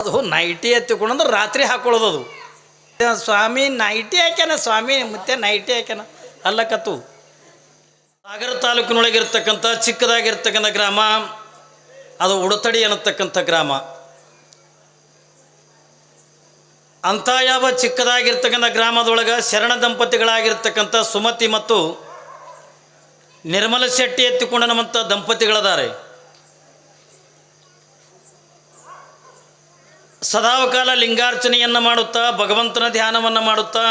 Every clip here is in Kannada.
ಅದು ನೈಟಿ ಎತ್ತಿಕೊಂಡ್ರೆ ರಾತ್ರಿ ಹಾಕೊಳ್ಳೋದು ಅದು. ಸ್ವಾಮಿ ನೈಟಿ ಹಾಕ್ಯಾನ, ಸ್ವಾಮಿ ಮತ್ತೆ ನೈಟಿ ಹಾಕ್ಯಾನ, ಅಲ್ಲಕತ್ತು. ಸಾಗರ ತಾಲೂಕಿನೊಳಗಿರ್ತಕ್ಕಂಥ, ಚಿಕ್ಕದಾಗಿರ್ತಕ್ಕಂಥ ಗ್ರಾಮ, ಅದು ಉಡತಡಿ ಅನ್ನತಕ್ಕಂಥ ಗ್ರಾಮ. ಅಂಥ ಯಾವ ಚಿಕ್ಕದಾಗಿರ್ತಕ್ಕಂಥ ಗ್ರಾಮದೊಳಗೆ ಶರಣ ದಂಪತಿಗಳಾಗಿರ್ತಕ್ಕಂಥ ಸುಮತಿ ಮತ್ತು ನಿರ್ಮಲ ಶೆಟ್ಟಿ ಎತ್ತಿಕೊಂಡ ನಮ್ಮಂಥ ದಂಪತಿಗಳದಾರೆ. ಸದಾವಕಾಲ ಲಿಂಗಾರ್ಚನೆಯನ್ನು ಮಾಡುತ್ತಾ, ಭಗವಂತನ ಧ್ಯಾನವನ್ನು ಮಾಡುತ್ತಾ,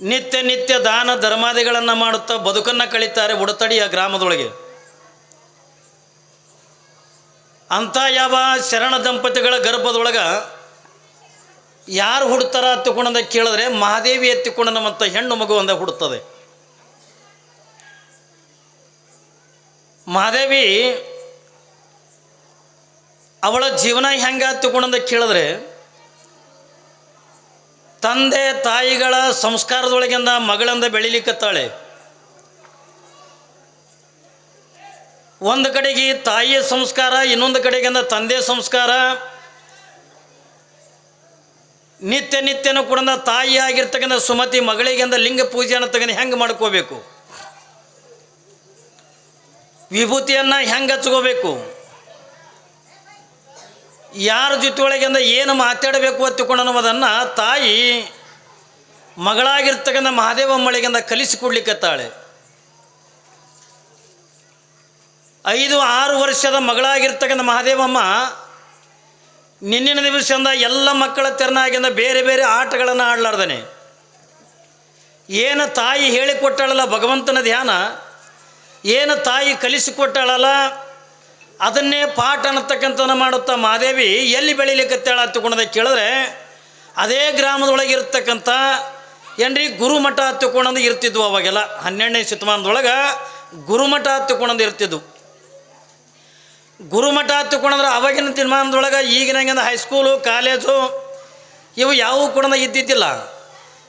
ನಿತ್ಯ ನಿತ್ಯ ದಾನ ಧರ್ಮಾದಿಗಳನ್ನು ಮಾಡುತ್ತಾ ಬದುಕನ್ನು ಕಳೀತಾರೆ ಉಡತಡಿಯ ಗ್ರಾಮದೊಳಗೆ. ಅಂಥ ಯಾವ ಶರಣ ದಂಪತಿಗಳ ಗರ್ಭದೊಳಗೆ ಯಾರು ಹುಡ್ತಾರ ಎತ್ತಿಕೊಂಡಂದ ಕೇಳಿದ್ರೆ ಮಹಾದೇವಿ ಎತ್ತಿಕೊಂಡ ನಮ್ಮಂಥ ಹೆಣ್ಣು ಮಗು ಅಂದ ಹುಡುತ್ತದೆ ಮಹಾದೇವಿ ಅವಳ ಜೀವನ ಹೆಂಗೆ ತಿಳ್ಕೊಂಡಂತ ಕೇಳಿದ್ರೆ, ತಂದೆ ತಾಯಿಗಳ ಸಂಸ್ಕಾರದೊಳಗಿಂದ ಮಗಳಿಂದ ಬೆಳಿಲಿಕ್ಕತ್ತಾಳೆ. ಒಂದು ಕಡೆಗೆ ತಾಯಿಯ ಸಂಸ್ಕಾರ, ಇನ್ನೊಂದು ಕಡೆಗಿಂದ ತಂದೆ ಸಂಸ್ಕಾರ. ನಿತ್ಯ ನಿತ್ಯನೂ ಕೂಡ ತಾಯಿ ಆಗಿರ್ತಕ್ಕಂಥ ಸುಮತಿ ಮಗಳಿಗಿಂದ ಲಿಂಗ ಪೂಜೆಯನ್ನು ತಗೊಂಡು ಹೆಂಗೆ ಮಾಡ್ಕೋಬೇಕು? ವಿಭೂತಿಯನ್ನು ಹೆಂಗೆ ಹಚ್ಕೋಬೇಕು? ಯಾರ ಜೊತೆಯೊಳಗಿಂದ ಏನು ಮಾತಾಡಬೇಕು ಅತ್ತಿಕೊಂಡು ಅನ್ನೋದನ್ನು ತಾಯಿ ಮಗಳಾಗಿರ್ತಕ್ಕಂಥ ಮಹಾದೇವಮ್ಮಳಿಗಿಂದ ಕಲಿಸಿಕೊಡ್ಲಿಕ್ಕತ್ತಾಳೆ ಐದು, ಆರು ವರ್ಷದ ಮಗಳಾಗಿರ್ತಕ್ಕಂಥ ಮಹಾದೇವಮ್ಮ ನಿನ್ನಿನ ದಿವಸದಿಂದ ಎಲ್ಲ ಮಕ್ಕಳ ತೆರನಾಗಿಂದ ಬೇರೆ ಬೇರೆ ಆಟಗಳನ್ನು ಆಡಲಾರ್ದನೆ. ಏನು ತಾಯಿ ಹೇಳಿಕೊಟ್ಟಾಳಲ್ಲ ಭಗವಂತನ ಧ್ಯಾನ, ಏನು ತಾಯಿ ಕಲಿಸಿಕೊಟ್ಟಾಳಲ್ಲ ಅದನ್ನೇ ಪಾಠ ಅನ್ನತಕ್ಕಂಥನ ಮಾಡುತ್ತಾ ಮಾದೇವಿ ಎಲ್ಲಿ ಬೆಳಿಲಿಕ್ಕತ್ತಾಳ ಹತ್ತುಕೊಂಡದ ಕೇಳಿದ್ರೆ ಅದೇ ಗ್ರಾಮದೊಳಗೆ ಇರ್ತಕ್ಕಂಥ ಏನ್ರಿ ಗುರುಮಠ ಹತ್ತುಕೊಂಡಂದು ಇರ್ತಿದ್ವು ಅವಾಗೆಲ್ಲ. ಹನ್ನೆರಡನೇ ಶತಮಾನದೊಳಗೆ ಗುರುಮಠ ಹತ್ತುಕೊಂಡಂದು ಇರ್ತಿದ್ವು. ಗುರುಮಠ ಹತ್ತುಕೊಂಡಂದ್ರೆ ಅವಾಗಿನ ದಿನಮಾನದೊಳಗೆ ಈಗಿನ ಹೈಸ್ಕೂಲು ಕಾಲೇಜು ಇವು ಯಾವೂ ಕೂಡ ಇದ್ದಿದ್ದಿಲ್ಲ.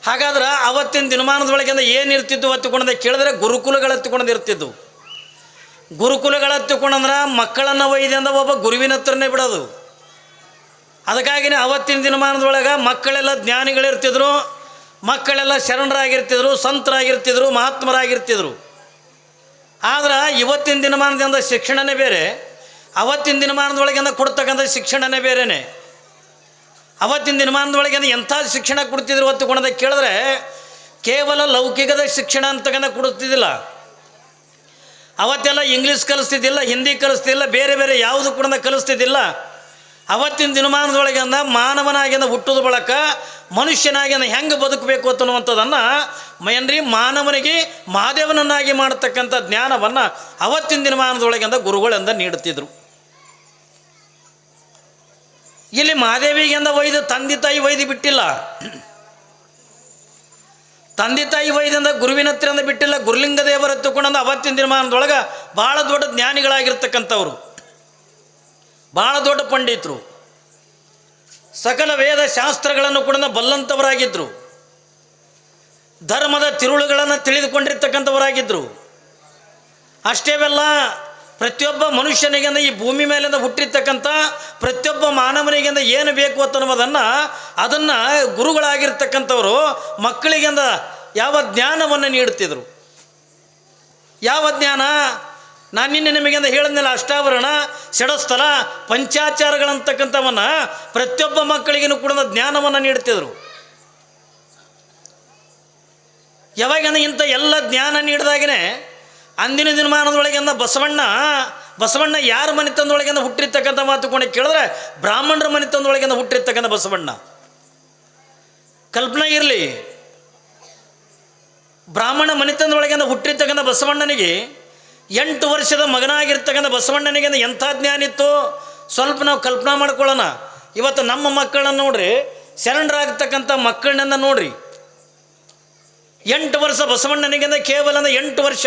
ಹಾಗಾದ್ರೆ ಅವತ್ತಿನ ದಿನಮಾನದೊಳಗಿಂದ ಏನು ಇರ್ತಿದ್ವು ಹತ್ತುಕೊಂಡಂದ ಕೇಳಿದ್ರೆ ಗುರುಕುಲಗಳು ಹತ್ತುಕೊಂಡು ಇರ್ತಿದ್ವು. ಗುರುಕುಲಗಳ ಹತ್ತುಕೊಂಡಂದ್ರೆ ಮಕ್ಕಳನ್ನು ಒಯ್ದ ಒಬ್ಬ ಗುರುವಿನ ಹತ್ರನೇ ಬಿಡೋದು. ಅದಕ್ಕಾಗಿನೇ ಅವತ್ತಿನ ದಿನಮಾನದೊಳಗೆ ಮಕ್ಕಳೆಲ್ಲ ಜ್ಞಾನಿಗಳಿರ್ತಿದ್ರು, ಮಕ್ಕಳೆಲ್ಲ ಶರಣರಾಗಿರ್ತಿದ್ರು, ಸಂತರಾಗಿರ್ತಿದ್ರು, ಮಹಾತ್ಮರಾಗಿರ್ತಿದ್ರು. ಆದ್ರೆ ಇವತ್ತಿನ ದಿನಮಾನದಿಂದ ಶಿಕ್ಷಣನೇ ಬೇರೆ, ಅವತ್ತಿನ ದಿನಮಾನದೊಳಗಿಂದ ಕೊಡ್ತಕ್ಕಂಥ ಶಿಕ್ಷಣನೇ ಬೇರೆನೆ. ಅವತ್ತಿನ ದಿನಮಾನದೊಳಗಿಂದ ಎಂಥ ಶಿಕ್ಷಣ ಕೊಡ್ತಿದ್ರು ಹೊತ್ತು ಕೊಡೋದಕ್ಕೆ ಕೇಳಿದ್ರೆ ಕೇವಲ ಲೌಕಿಕದ ಶಿಕ್ಷಣ ಅಂತಕ್ಕಂಥ ಕೊಡುತ್ತಿದ್ದಿಲ್ಲ. ಅವತ್ತೆಲ್ಲ ಇಂಗ್ಲೀಷ್ ಕಲಿಸ್ತಿದ್ದಿಲ್ಲ ಹಿಂದಿ ಕಲಿಸ್ತಿಲ್ಲ ಬೇರೆ ಬೇರೆ ಯಾವುದು ಕೂಡ ಕಲಿಸ್ತಿದ್ದಿಲ್ಲ. ಅವತ್ತಿನ ದಿನಮಾನದೊಳಗಿಂದ ಮಾನವನಾಗಿಂದ ಹುಟ್ಟಿದ ಬಳಕ ಮನುಷ್ಯನಾಗಿಂದ ಹೆಂಗೆ ಬದುಕಬೇಕು ಅನ್ನುವಂಥದ್ದನ್ನು ಏನ್ರಿ ಮಾನವನಿಗೆ ಮಹಾದೇವನನ್ನಾಗಿ ಮಾಡತಕ್ಕಂಥ ಜ್ಞಾನವನ್ನು ಅವತ್ತಿನ ದಿನಮಾನದೊಳಗಿಂದ ಗುರುಗಳಿಂದ ನೀಡುತ್ತಿದ್ರು. ಇಲ್ಲಿ ಮಹಾದೇವಿಗೆಂದ ಒಯ್ದು ತಂದೆ ತಾಯಿ ಒಯ್ದು ಬಿಟ್ಟಿಲ್ಲ. ತಂದೆ ತಾಯಿ ವೈದ್ಯಂದ ಗುರುವಿನ ಹತ್ತಿರಂದ ಬಿಟ್ಟಿಲ್ಲ, ಗುರುಲಿಂಗ ದೇವರ ತಗೊಂಡು ಅವತ್ತಿನ ದಿನಮಾನದೊಳಗೆ ಭಾಳ ದೊಡ್ಡ ಜ್ಞಾನಿಗಳಾಗಿರ್ತಕ್ಕಂಥವ್ರು. ಭಾಳ ದೊಡ್ಡ ಪಂಡಿತರು. ಸಕಲ ವೇದ ಶಾಸ್ತ್ರಗಳನ್ನು ಕೂಡ ಬಲ್ಲಂಥವರಾಗಿದ್ದರು ಧರ್ಮದ ತಿರುಳುಗಳನ್ನು ತಿಳಿದುಕೊಂಡಿರ್ತಕ್ಕಂಥವರಾಗಿದ್ದರು ಅಷ್ಟೇವೆಲ್ಲ ಪ್ರತಿಯೊಬ್ಬ ಮನುಷ್ಯನಿಗಿಂದ ಈ ಭೂಮಿ ಮೇಲಿಂದ ಹುಟ್ಟಿರ್ತಕ್ಕಂಥ ಪ್ರತಿಯೊಬ್ಬ ಮಾನವನಿಗಿಂದ ಏನು ಬೇಕು ಅನ್ನೋದನ್ನು ಅದನ್ನು ಗುರುಗಳಾಗಿರ್ತಕ್ಕಂಥವರು ಮಕ್ಕಳಿಗಿಂದ ಯಾವ ಜ್ಞಾನವನ್ನು ನೀಡುತ್ತಿದ್ರು. ಯಾವ ಜ್ಞಾನ? ನಾನು ನಿನ್ನೆ ನಿಮಗಿಂದ ಹೇಳಿದ್ನಲ್ಲ, ಅಷ್ಟಾವರಣ, ಷಡಸ್ಥಲ, ಪಂಚಾಚಾರಗಳಂತಕ್ಕಂಥವನ್ನು ಪ್ರತಿಯೊಬ್ಬ ಮಕ್ಕಳಿಗೂ ಕೂಡ ಜ್ಞಾನವನ್ನು ನೀಡುತ್ತಿದ್ರು. ಯಾವಾಗ ಇಂಥ ಎಲ್ಲ ಜ್ಞಾನ ನೀಡಿದಾಗನೇ ಅಂದಿನ ದಿನಮಾನದೊಳಗಿಂದ ಬಸವಣ್ಣ ಬಸವಣ್ಣ ಯಾರ ಮನೆತನದೊಳಗಿಂದ ಹುಟ್ಟಿರ್ತಕ್ಕಂಥ ಮಾತು ಕೊಂಡೆ ಕೇಳಿದ್ರೆ ಬ್ರಾಹ್ಮಣರ ಮನೆ ತಂದೊಳಗಿಂದ ಹುಟ್ಟಿರ್ತಕ್ಕಂಥ ಬಸವಣ್ಣ. ಕಲ್ಪನೆ ಇರಲಿ, ಬ್ರಾಹ್ಮಣ ಮನೆತನದೊಳಗಿಂದ ಹುಟ್ಟಿರ್ತಕ್ಕಂಥ ಬಸವಣ್ಣನಿಗೆ ಎಂಟು ವರ್ಷದ ಮಗನಾಗಿರ್ತಕ್ಕಂಥ ಬಸವಣ್ಣನಿಗೆ ಎಂಥ ಜ್ಞಾನ ಇತ್ತು? ಸ್ವಲ್ಪ ನಾವು ಕಲ್ಪನಾ ಮಾಡ್ಕೊಳ್ಳೋಣ. ಇವತ್ತು ನಮ್ಮ ಮಕ್ಕಳನ್ನ ನೋಡ್ರಿ, ಶರಣರಾಗ್ತಕ್ಕಂಥ ಮಕ್ಕಳನ್ನ ನೋಡ್ರಿ. ಎಂಟು ವರ್ಷ ಬಸವಣ್ಣನಿಗಿಂದ ಕೇವಲ ಎಂಟು ವರ್ಷ.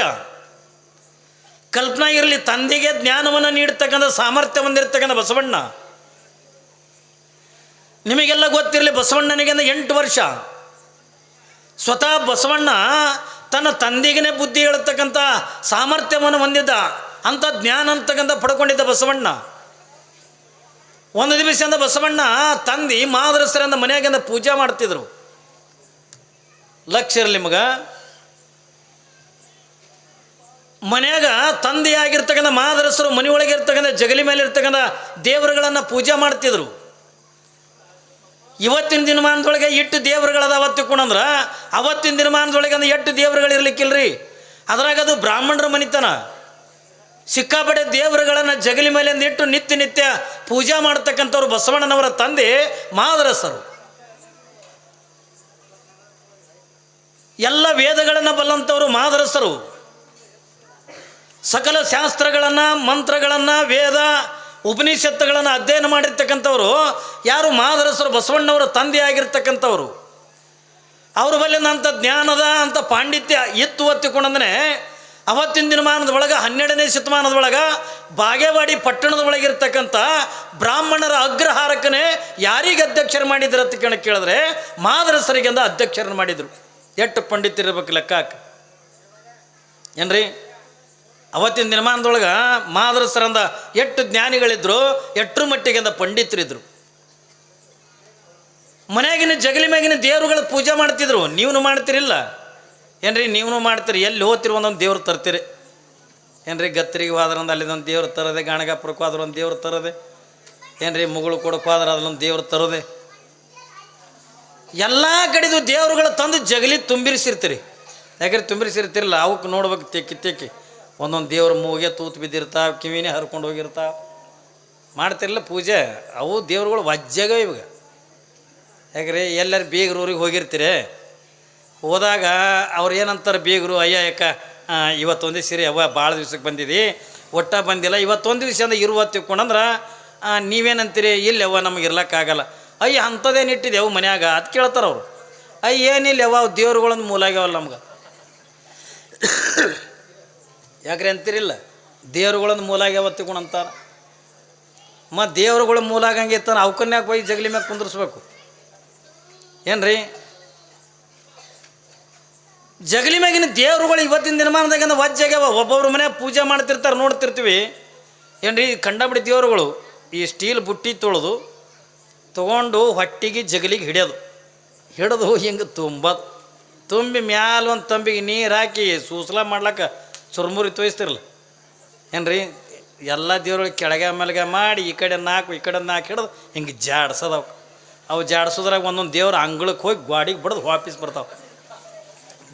ಕಲ್ಪನಾ ಇರಲಿ, ತಂದೆಗೆ ಜ್ಞಾನವನ್ನು ನೀಡ್ತಕ್ಕಂಥ ಸಾಮರ್ಥ್ಯ ಹೊಂದಿರತಕ್ಕಂಥ ಬಸವಣ್ಣ. ನಿಮಗೆಲ್ಲ ಗೊತ್ತಿರಲಿ, ಬಸವಣ್ಣನಿಗೆ ಎಂಟು ವರ್ಷ. ಸ್ವತಃ ಬಸವಣ್ಣ ತನ್ನ ತಂದೆಗೇ ಬುದ್ಧಿ ಹೇಳ್ತಕ್ಕಂಥ ಸಾಮರ್ಥ್ಯವನ್ನು ಹೊಂದಿದ್ದ ಅಂಥ ಜ್ಞಾನ ಅಂತಕ್ಕಂಥ ಪಡ್ಕೊಂಡಿದ್ದ ಬಸವಣ್ಣ. ಒಂದು ದಿವಸದಿಂದ ಬಸವಣ್ಣ ತಂದಿ ಮಾದರಸರಿಂದ ಮನೆಯಾಗಿಂದ ಪೂಜೆ ಮಾಡ್ತಿದ್ರು. ಲಕ್ಷ ಇರಲಿ ಮಗ. ಮನ್ಯಾಗ ತಂದೆಯಾಗಿರ್ತಕ್ಕಂಥ ಮಾದರಸರು ಮನೆಯೊಳಗೆ ಇರ್ತಕ್ಕಂಥ ಜಗಲಿ ಮೇಲೆ ಇರ್ತಕ್ಕಂಥ ದೇವರುಗಳನ್ನು ಪೂಜೆ ಮಾಡ್ತಿದ್ರು. ಇವತ್ತಿನ ದಿನಮಾನದೊಳಗೆ ಎಷ್ಟು ದೇವರುಗಳದ ಅವತ್ತು ತಿಳ್ಕೊಂಡ್ರ ಅವತ್ತಿನ ದಿನಮಾನದೊಳಗೆ ಅಂದ್ರೆ ಎಷ್ಟು ದೇವರುಗಳು ಇರ್ಲಿಕ್ಕಿಲ್ರಿ? ಅದ್ರಾಗ ಅದು ಬ್ರಾಹ್ಮಣರ ಮನಿತನ. ಸಿಕ್ಕಾಪಟ್ಟೆ ದೇವರುಗಳನ್ನು ಜಗಲಿ ಮೇಲೆ ಇಟ್ಟು ನಿತ್ಯ ನಿತ್ಯ ಪೂಜಾ ಮಾಡ್ತಕ್ಕಂಥವ್ರು ಬಸವಣ್ಣನವರ ತಂದೆ ಮಾದರಸರು. ಎಲ್ಲ ವೇದಗಳನ್ನು ಬಲ್ಲಂಥವ್ರು ಮಾದರಸರು. ಸಕಲ ಶಾಸ್ತ್ರಗಳನ್ನು, ಮಂತ್ರಗಳನ್ನು, ವೇದ, ಉಪನಿಷತ್ತುಗಳನ್ನು ಅಧ್ಯಯನ ಮಾಡಿರ್ತಕ್ಕಂಥವರು ಯಾರು ಮಾದರಸರು ಬಸವಣ್ಣವರ ತಂದೆ ಆಗಿರ್ತಕ್ಕಂಥವ್ರು ಅವ್ರ ಬಲ್ಲಿನಂಥ ಜ್ಞಾನದ, ಅಂಥ ಪಾಂಡಿತ್ಯ ಎತ್ತು ಒತ್ತಿಕೊಂಡಂದ್ರೆ ಅವತ್ತಿನ ದಿನಮಾನದ ಒಳಗೆ, ಹನ್ನೆರಡನೇ ಶತಮಾನದ ಒಳಗೆ, ಬಾಗೇವಾಡಿ ಪಟ್ಟಣದ ಒಳಗಿರ್ತಕ್ಕಂಥ ಬ್ರಾಹ್ಮಣರ ಅಗ್ರಹಾರಕ್ಕನೇ ಯಾರಿಗೆ ಅಧ್ಯಕ್ಷರು ಮಾಡಿದ್ರು ಅಂತ ಕೇಳ ಕೇಳಿದ್ರೆ ಮಾದರಸರಿಗೆಂದ ಅಧ್ಯಕ್ಷರನ್ನು ಮಾಡಿದರು. ಎಷ್ಟು ಪಂಡಿತರಿರ್ಬೇಕು ಲೆಕ್ಕ ಏನ್ರಿ? ಅವತ್ತಿನ ದಿನಮಾನದೊಳಗೆ ಮಾದರಸರಂದ ಎಷ್ಟು ಜ್ಞಾನಿಗಳಿದ್ರು ಎಷ್ಟರ ಮಟ್ಟಿಗೆ ಅಂದ ಪಂಡಿತರಿದ್ರು. ಮನೆಯಾಗಿನ ಜಗಲಿ ಮ್ಯಾಗಿನ ದೇವರುಗಳ ಪೂಜೆ ಮಾಡ್ತಿದ್ರು. ನೀವು ಮಾಡ್ತಿರಿಲ್ಲ. ಏನ್ರಿ ನೀವು ಮಾಡ್ತೀರಿ? ಎಲ್ಲಿ ಹೋಗ್ತಿರಿ ಒಂದೊಂದು ದೇವ್ರು ತರ್ತೀರಿ. ಏನ್ರಿ ಗತ್ತರಿಗೆ ಹೋದ್ರಂದ ಅಲ್ಲಿದೊಂದು ದೇವ್ರು ತರದೆ, ಗಾಣಗಾಪುರಕ್ಕೆ ಹೋದ್ರೆ ಒಂದು ದೇವ್ರು ತರದೆ. ಏನ್ರಿ ಮುಗಳು ಕೊಡಕ್ಕೆ ಹೋದ್ರೆ ಅದ್ರೊಂದು ದೇವ್ರು ತರೋದೆ. ಎಲ್ಲ ಕಡೆದು ದೇವ್ರುಗಳು ತಂದು ಜಗಲಿ ತುಂಬಿರಿಸಿರ್ತೀರಿ. ಯಾಕಂದ್ರೆ ತುಂಬಿರಿಸಿರ್ತಿರಲ್ಲ, ಅವಕ್ಕೆ ನೋಡ್ಬೇಕು ತೆಕ್ಕಿ ತೆಕ್ಕಿ. ಒಂದೊಂದು ದೇವ್ರ ಮೂಗೆ ತೂತು ಬಿದ್ದಿರ್ತಾವ, ಕಿವಿನೇ ಹರ್ಕೊಂಡು ಹೋಗಿರ್ತಾವ. ಮಾಡ್ತಿರಲ್ಲ ಪೂಜೆ. ಅವು ದೇವ್ರುಗಳು ವಜ್ಜಾಗ ಇವಾಗ. ಯಾಕ್ರಿ, ಎಲ್ಲರೂ ಬೀಗರು ಊರಿಗೆ ಹೋಗಿರ್ತೀರಿ. ಹೋದಾಗ ಅವ್ರು ಏನಂತಾರೆ ಬೀಗರು, ಅಯ್ಯ, ಯಾಕ ಇವತ್ತೊಂದು ಇವತ್ತೊಂದೇ ಸೀರೆ ಅವ್ವ ಭಾಳ ದಿವ್ಸಕ್ಕೆ ಬಂದಿದ್ದಿ ಒಟ್ಟ ಬಂದಿಲ್ಲ. ಇವತ್ತೊಂದು ದಿವಸದಿಂದ ಇರುವ ತಿಳ್ಕೊಂಡಂದ್ರೆ ನೀವೇನಂತೀರಿ? ಇಲ್ಲಿ ಅವ್ವ ನಮಗೆ ಇರ್ಲಕ್ಕಾಗಲ್ಲ. ಅಯ್ಯ, ಅಂಥದ್ದೇನು ಇಟ್ಟಿದೆವು ಮನ್ಯಾಗ? ಅದು ಕೇಳ್ತಾರೆ ಅವರು. ಅಯ್ಯ, ಏನಿಲ್ಲ ಅವ ಅವು ದೇವ್ರುಗಳೊಂದು ಮೂಲ ಆಗ್ಯಾವಲ್ಲ ನಮ್ಗೆ. ಯಾಕ್ರಿ ಅಂತೀರಿಲ್ಲ? ದೇವ್ರುಗಳೊಂದು ಮೂಲ ಆಗ್ಯಾವ ಅಂತಾರೆ? ಮತ್ತು ದೇವ್ರುಗಳ ಮೂಲ ಇತ್ತಾನೆ ಅವಕನ್ಯಾಗ ಹೋಗಿ ಜಗಲಿ ಮ್ಯಾಗ ಕುಂದ್ರಿಸ್ಬೇಕು. ಏನ್ರಿ? ಜಗಲಿ ಮ್ಯಾಗಿನ ದೇವ್ರುಗಳು ಇವತ್ತಿನ ದಿನಮಾನದಾಗ ವಜ್ಜಾಗ್ಯಾವ ಒಬ್ಬೊಬ್ಬರು ಮನೆ ಪೂಜೆ ಮಾಡ್ತಿರ್ತಾರೆ, ನೋಡ್ತಿರ್ತೀವಿ. ಏನ್ರಿ ಕಂಡಬಿಡಿ ದೇವರುಗಳು, ಈ ಸ್ಟೀಲ್ ಬುಟ್ಟಿ ತೊಳೆದು ತೊಗೊಂಡು ಹೊಟ್ಟಿಗೆ ಜಗಲಿಗೆ ಹಿಡಿಯೋದು. ಹಿಡಿದು ಹಿಂಗೆ ತುಂಬೋದು. ತುಂಬಿ ಮ್ಯಾಲ ಒಂದು ತಂಬಿಗೆ ನೀರು ಹಾಕಿ ಸೂಸಲ ಮಾಡ್ಲಕ್ಕ ಚುರ್ಮುರಿ ತೋಯಿಸ್ತಿರಲ್ಲ ಏನ್ರಿ? ಎಲ್ಲ ದೇವ್ರೊಳಗೆ ಕೆಳಗೆ ಮೇಲ್ಗೆ ಮಾಡಿ, ಈ ಕಡೆ ನಾಲ್ಕು ಈ ಕಡೆ ನಾಲ್ಕು ಹಿಡಿದು ಹಿಂಗೆ ಜಾಡ್ಸೋದು ಅವು ಅವು ಜಾಡ್ಸೋದ್ರಾಗ ಒಂದೊಂದು ದೇವ್ರ ಅಂಗಳಕ್ಕೆ ಹೋಗಿ ಗ್ವಾಡಿಗೆ ಬಡ್ದು ವಾಪಸ್ ಬರ್ತಾವೆ.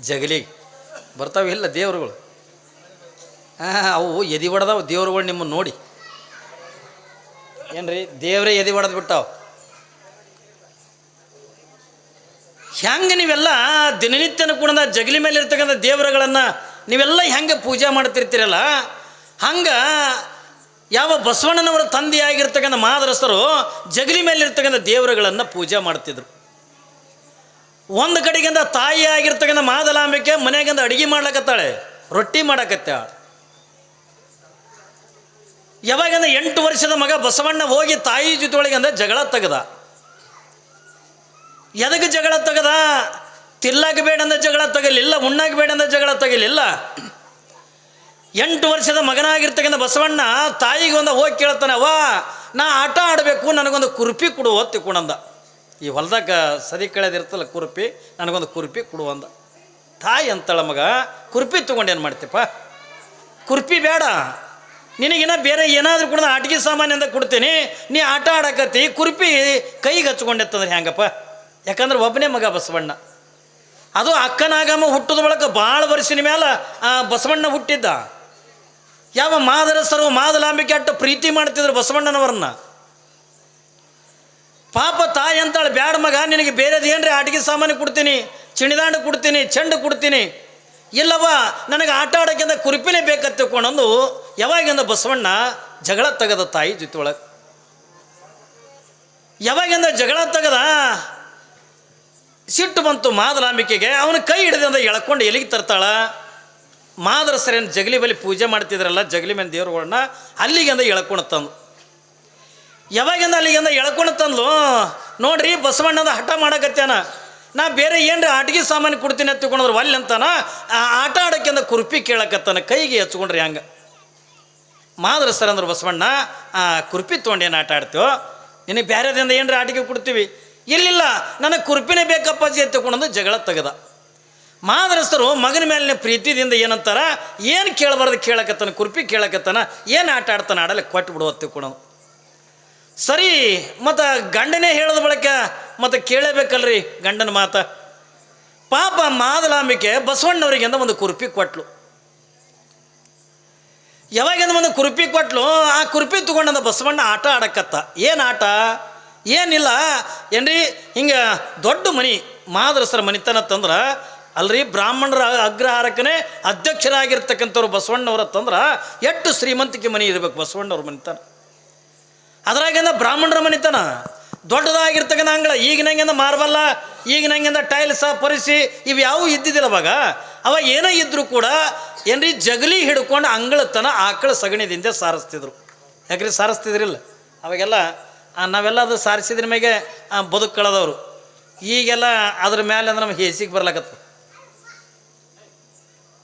ಜಗಲಿಗೆ. ಬರ್ತಾವೆ ಇಲ್ಲ ದೇವ್ರುಗಳು. ಹಾಂ ಅವು ಎದಿ ಹೊಡೆದವು ದೇವ್ರುಗಳು ನಿಮ್ಮನ್ನು ನೋಡಿ. ಏನು ರೀ ದೇವರೇ ಎದಿ ಹೊಡೆದು ಬಿಟ್ಟಾವ. ಹೆಂಗೆ ನೀವೆಲ್ಲ ದಿನನಿತ್ಯನ ಕೂಡ ಜಗಲಿ ಮೇಲೆ ಇರ್ತಕ್ಕಂಥ ದೇವರುಗಳನ್ನು ನೀವೆಲ್ಲ ಹೆಂಗೆ ಪೂಜೆ ಮಾಡ್ತಿರ್ತೀರಲ್ಲ, ಹಂಗೆ ಯಾವ ಬಸವಣ್ಣನವರ ತಂದೆಯಾಗಿರ್ತಕ್ಕಂಥ ಮಾದರಸರು ಜಗಲಿ ಮೇಲೆ ಇರ್ತಕ್ಕಂಥ ದೇವರುಗಳನ್ನು ಪೂಜೆ ಮಾಡ್ತಿದ್ರು. ಒಂದು ಕಡೆಗಿಂದ ತಾಯಿ ಆಗಿರ್ತಕ್ಕಂಥ ಮಾದಲಾಂಬಿಕೆ ಮನೆಯಾಗಿಂದ ಅಡುಗೆ ಮಾಡ್ಲಕತ್ತಾಳೆ, ರೊಟ್ಟಿ ಮಾಡಕತ್ತಾಳೆ ಯಾವಾಗಿಂದ ಎಂಟು ವರ್ಷದ ಮಗ ಬಸವಣ್ಣ ಹೋಗಿ ತಾಯಿ ಜೊತೆ ಒಳಗಂದ್ರೆ ಜಗಳ ತೆಗದ. ಎದಕ್ಕೆ ಜಗಳ ತೆಗದ? ತಿಲ್ಲಕ್ಕೆ ಬೇಡಂದ ಜಗಳ ತಗಲಿಲ್ಲ ಉಣ್ಣಕ್ಕೆ ಬೇಡಂದ ಜಗಳ ತಗಲಿಲ್ಲ. ಎಂಟು ವರ್ಷದ ಮಗನಾಗಿರ್ತಕ್ಕಂಥ ಬಸವಣ್ಣ ತಾಯಿಗೆ ಒಂದು ಹೋಗಿ ಕೇಳ್ತಾನೆ ವಾ ನಾ ಆಟ ಆಡಬೇಕು, ನನಗೊಂದು ಕುರ್ಪಿ ಕೊಡು ತಿಳ್ಕೊಂಡಂದ. ಈ ಹೊಲ್ದಾಗ ಸದಿ ಕಳೆದಿರ್ತಲ್ಲ ಕುರ್ಪಿ, ನನಗೊಂದು ಕುರ್ಪಿ ಕೊಡು ಅಂದ. ತಾಯಿ ಅಂತಳ ಮಗ, ಕುರ್ಪಿ ತೊಗೊಂಡು ಏನು ಮಾಡ್ತೀಪ್ಪ? ಕುರ್ಪಿ ಬೇಡ. ನಿನಗಿನ ಬೇರೆ ಏನಾದರೂ ಕೂಡ ಆಟಿಕೆ ಅಂತ ಕೊಡ್ತೀನಿ. ನೀ ಆಟ ಆಡಕತ್ತಿ, ಕುರ್ಪಿ ಕೈಗೆ ಹಚ್ಕೊಂಡೆತ್ತಂದ್ರೆ ಹೆಂಗಪ್ಪ? ಯಾಕಂದ್ರೆ ಒಬ್ಬನೇ ಮಗ ಬಸವಣ್ಣ. ಅದು ಅಕ್ಕನಾಗಮ್ಮ ಹುಟ್ಟಿದ ಒಳಗೆ ಭಾಳ ವರ್ಷಿನ ಮೇಲೆ ಆ, ಬಸವಣ್ಣ ಹುಟ್ಟಿದ್ದ. ಯಾವ ಮಾದರಸರು, ಮಾದಲಾಂಬಿಕೆ ಅಟ್ಟು ಪ್ರೀತಿ ಮಾಡ್ತಿದ್ರು ಬಸವಣ್ಣನವರನ್ನ. ಪಾಪ ತಾಯಿ ಅಂತಾಳೆ, ಬ್ಯಾಡ ಮಗ, ನಿನಗೆ ಬೇರೆದು ಏನ್ರಿ? ಆಟಿಕೆ ಸಾಮಾನು ಕೊಡ್ತೀನಿ, ಚಿಣಿದಾಂಡು ಕೊಡ್ತೀನಿ, ಚೆಂಡು ಕೊಡ್ತೀನಿ. ಇಲ್ಲವ ನನಗೆ ಆಟ ಆಡೋಕ್ಕಿಂತ ಕುರುಪಿನೇ ಬೇಕಂತ ತಿಳ್ಕೊಂಡಂದು ಯಾವಾಗಿಂದ ಬಸವಣ್ಣ ಜಗಳ ತೆಗದ ತಾಯಿ ಜೊತೆ ಒಳಗೆ? ಯಾವಾಗಿಂದ ಜಗಳ ತೆಗದ? ಸಿಟ್ಟು ಬಂತು ಮಾದಲಾಂಬಿಕೆಗೆ, ಅವನ ಕೈ ಹಿಡಿದಿಂದ ಎಳ್ಕೊಂಡು ಎಲ್ಲಿಗೆ ತರ್ತಾಳ? ಏನು ಜಗಲಿ ಬಲಿ ಪೂಜೆ ಮಾಡ್ತಿದ್ರಲ್ಲ, ಜಗಲಿ ಮೇಲೆ ದೇವ್ರುಗಳನ್ನ ಅಲ್ಲಿಗೆಂದ ಎಳ್ಕೊಂಡು ತಂದು ಯಾವಾಗಿಂದ ಅಲ್ಲಿಗೆಂದ ಎಳ್ಕೊಂಡು ತಂದ್ಲು? ನೋಡ್ರಿ ಬಸವಣ್ಣದ ಹಠ ಮಾಡಕತ್ತೇನ ನಾ ಬೇರೆ ಏನ್ರಿ ಆಟಿಗೆ ಸಾಮಾನು ಕೊಡ್ತೀನಿ ಅಂತ ತಿಳ್ಕೊಂಡ್ರು, ಅಲ್ಲಿ ಅಂತಾನ? ಆ ಆಟ ಆಡೋಕ್ಕಿಂತ ಕುರ್ಪಿ ಕೇಳಕತ್ತಾನ, ಕೈಗೆ ಹಚ್ಕೊಂಡ್ರಿ ಹಂಗೆ. ಮಾದರ ಸರ್ ಅಂದ್ರೆ ಬಸವಣ್ಣ, ಆ ಕುರ್ಪಿ ತೊಗೊಂಡೇನು ಆಟ ಆಡ್ತೀವೋ? ನಿನಗೆ ಬೇರೆದಿಂದ ಏನರ ಆಟಿಕೆ ಕೊಡ್ತೀವಿ? ಇಲ್ಲಿಲ್ಲ, ನನಗೆ ಕುರ್ಪಿನೇ ಬೇಕಪ್ಪಾಜಿ ಅಂತ ತಗೊಂಡು ಜಗಳ ತೆಗೆದ. ಮಾದರಸ್ಥರು ಮಗನ ಮೇಲಿನ ಪ್ರೀತಿದಿಂದ ಏನಂತಾರ, ಏನು ಕೇಳಬಾರ್ದು ಕೇಳಕತ್ತಾನ, ಕುರ್ಪಿ ಕೇಳಕತ್ತಾನ, ಏನು ಆಟ ಆಡ್ತಾನೆ ಆಡಲ್ಲ ಕೊಟ್ಟು ಬಿಡುವ ತಿಳ್ಕೊಳೋದು ಸರಿ, ಮತ್ತು ಗಂಡನೇ ಹೇಳಿದ ಬಳಿಕ ಮತ್ತು ಕೇಳಬೇಕಲ್ರಿ ಗಂಡನ ಮಾತ. ಪಾಪ ಮಾದಲಾಂಬಿಕೆ ಬಸವಣ್ಣವರಿಗೆ ಒಂದು ಕುರ್ಪಿ ಕೊಟ್ಲು. ಯಾವಾಗಿಂದ ಒಂದು ಕುರ್ಪಿ ಕೊಟ್ಲು, ಆ ಕುರ್ಪಿ ತಗೊಂಡಂದ ಬಸವಣ್ಣ ಆಟ ಆಡಕತ್ತ. ಏನು ಆಟ? ಏನಿಲ್ಲ. ಏನ್ರಿ? ಹಿಂಗೆ ದೊಡ್ಡ ಮನಿ, ಮಾದ್ರಸರ ಮನಿತನ ತಂದ್ರೆ, ಅಲ್ರಿ ಬ್ರಾಹ್ಮಣರ ಅಗ್ರಹಾರಕ್ಕನೇ ಅಧ್ಯಕ್ಷರಾಗಿರ್ತಕ್ಕಂಥವ್ರು ಬಸವಣ್ಣವ್ರ ತಂದ್ರೆ ಎಷ್ಟು ಶ್ರೀಮಂತಿಕೆ ಮನಿ ಇರಬೇಕು ಬಸವಣ್ಣವ್ರ ಮನಿತನ. ಅದ್ರಾಗಿಂದ ಬ್ರಾಹ್ಮಣರ ಮನಿತನ. ದೊಡ್ಡದಾಗಿರ್ತಕ್ಕಂಥ ಅಂಗಳ ಈಗಿನಂಗಿಂದ ಮಾರ್ಬಲ್ಲ ಈಗಿನಂಗಿಂದ ಟೈಲ್ಸ ಪರಿಸಿ ಇವು ಯಾವೂ ಇದ್ದಿದ್ದಿಲ್ಲ ಅವಾಗ. ಅವ ಏನೇ ಇದ್ದರೂ ಕೂಡ ಏನ್ರಿ ಜಗಲಿ ಹಿಡ್ಕೊಂಡು ಅಂಗಳತನ ಆಕಳ ಸಗಣಿದಿಂದ ಸಾರಿಸ್ತಿದ್ರು. ಯಾಕ್ರಿ ಸಾರಿಸ್ತಿದ್ರಿಲ್ಲ? ಅವಾಗೆಲ್ಲ ನಾವೆಲ್ಲ ಅದು ಸಾರಿಸಿದ್ರ ಮ್ಯಾಗೆ ಬದುಕು ಕಳೆದವರು ಈಗೆಲ್ಲ ಅದ್ರ ಮೇಲೆ ಅಂದ್ರೆ ನಮ್ಗೆ ಹೇಸಿಗೆ ಬರ್ಲಕತ್ತ.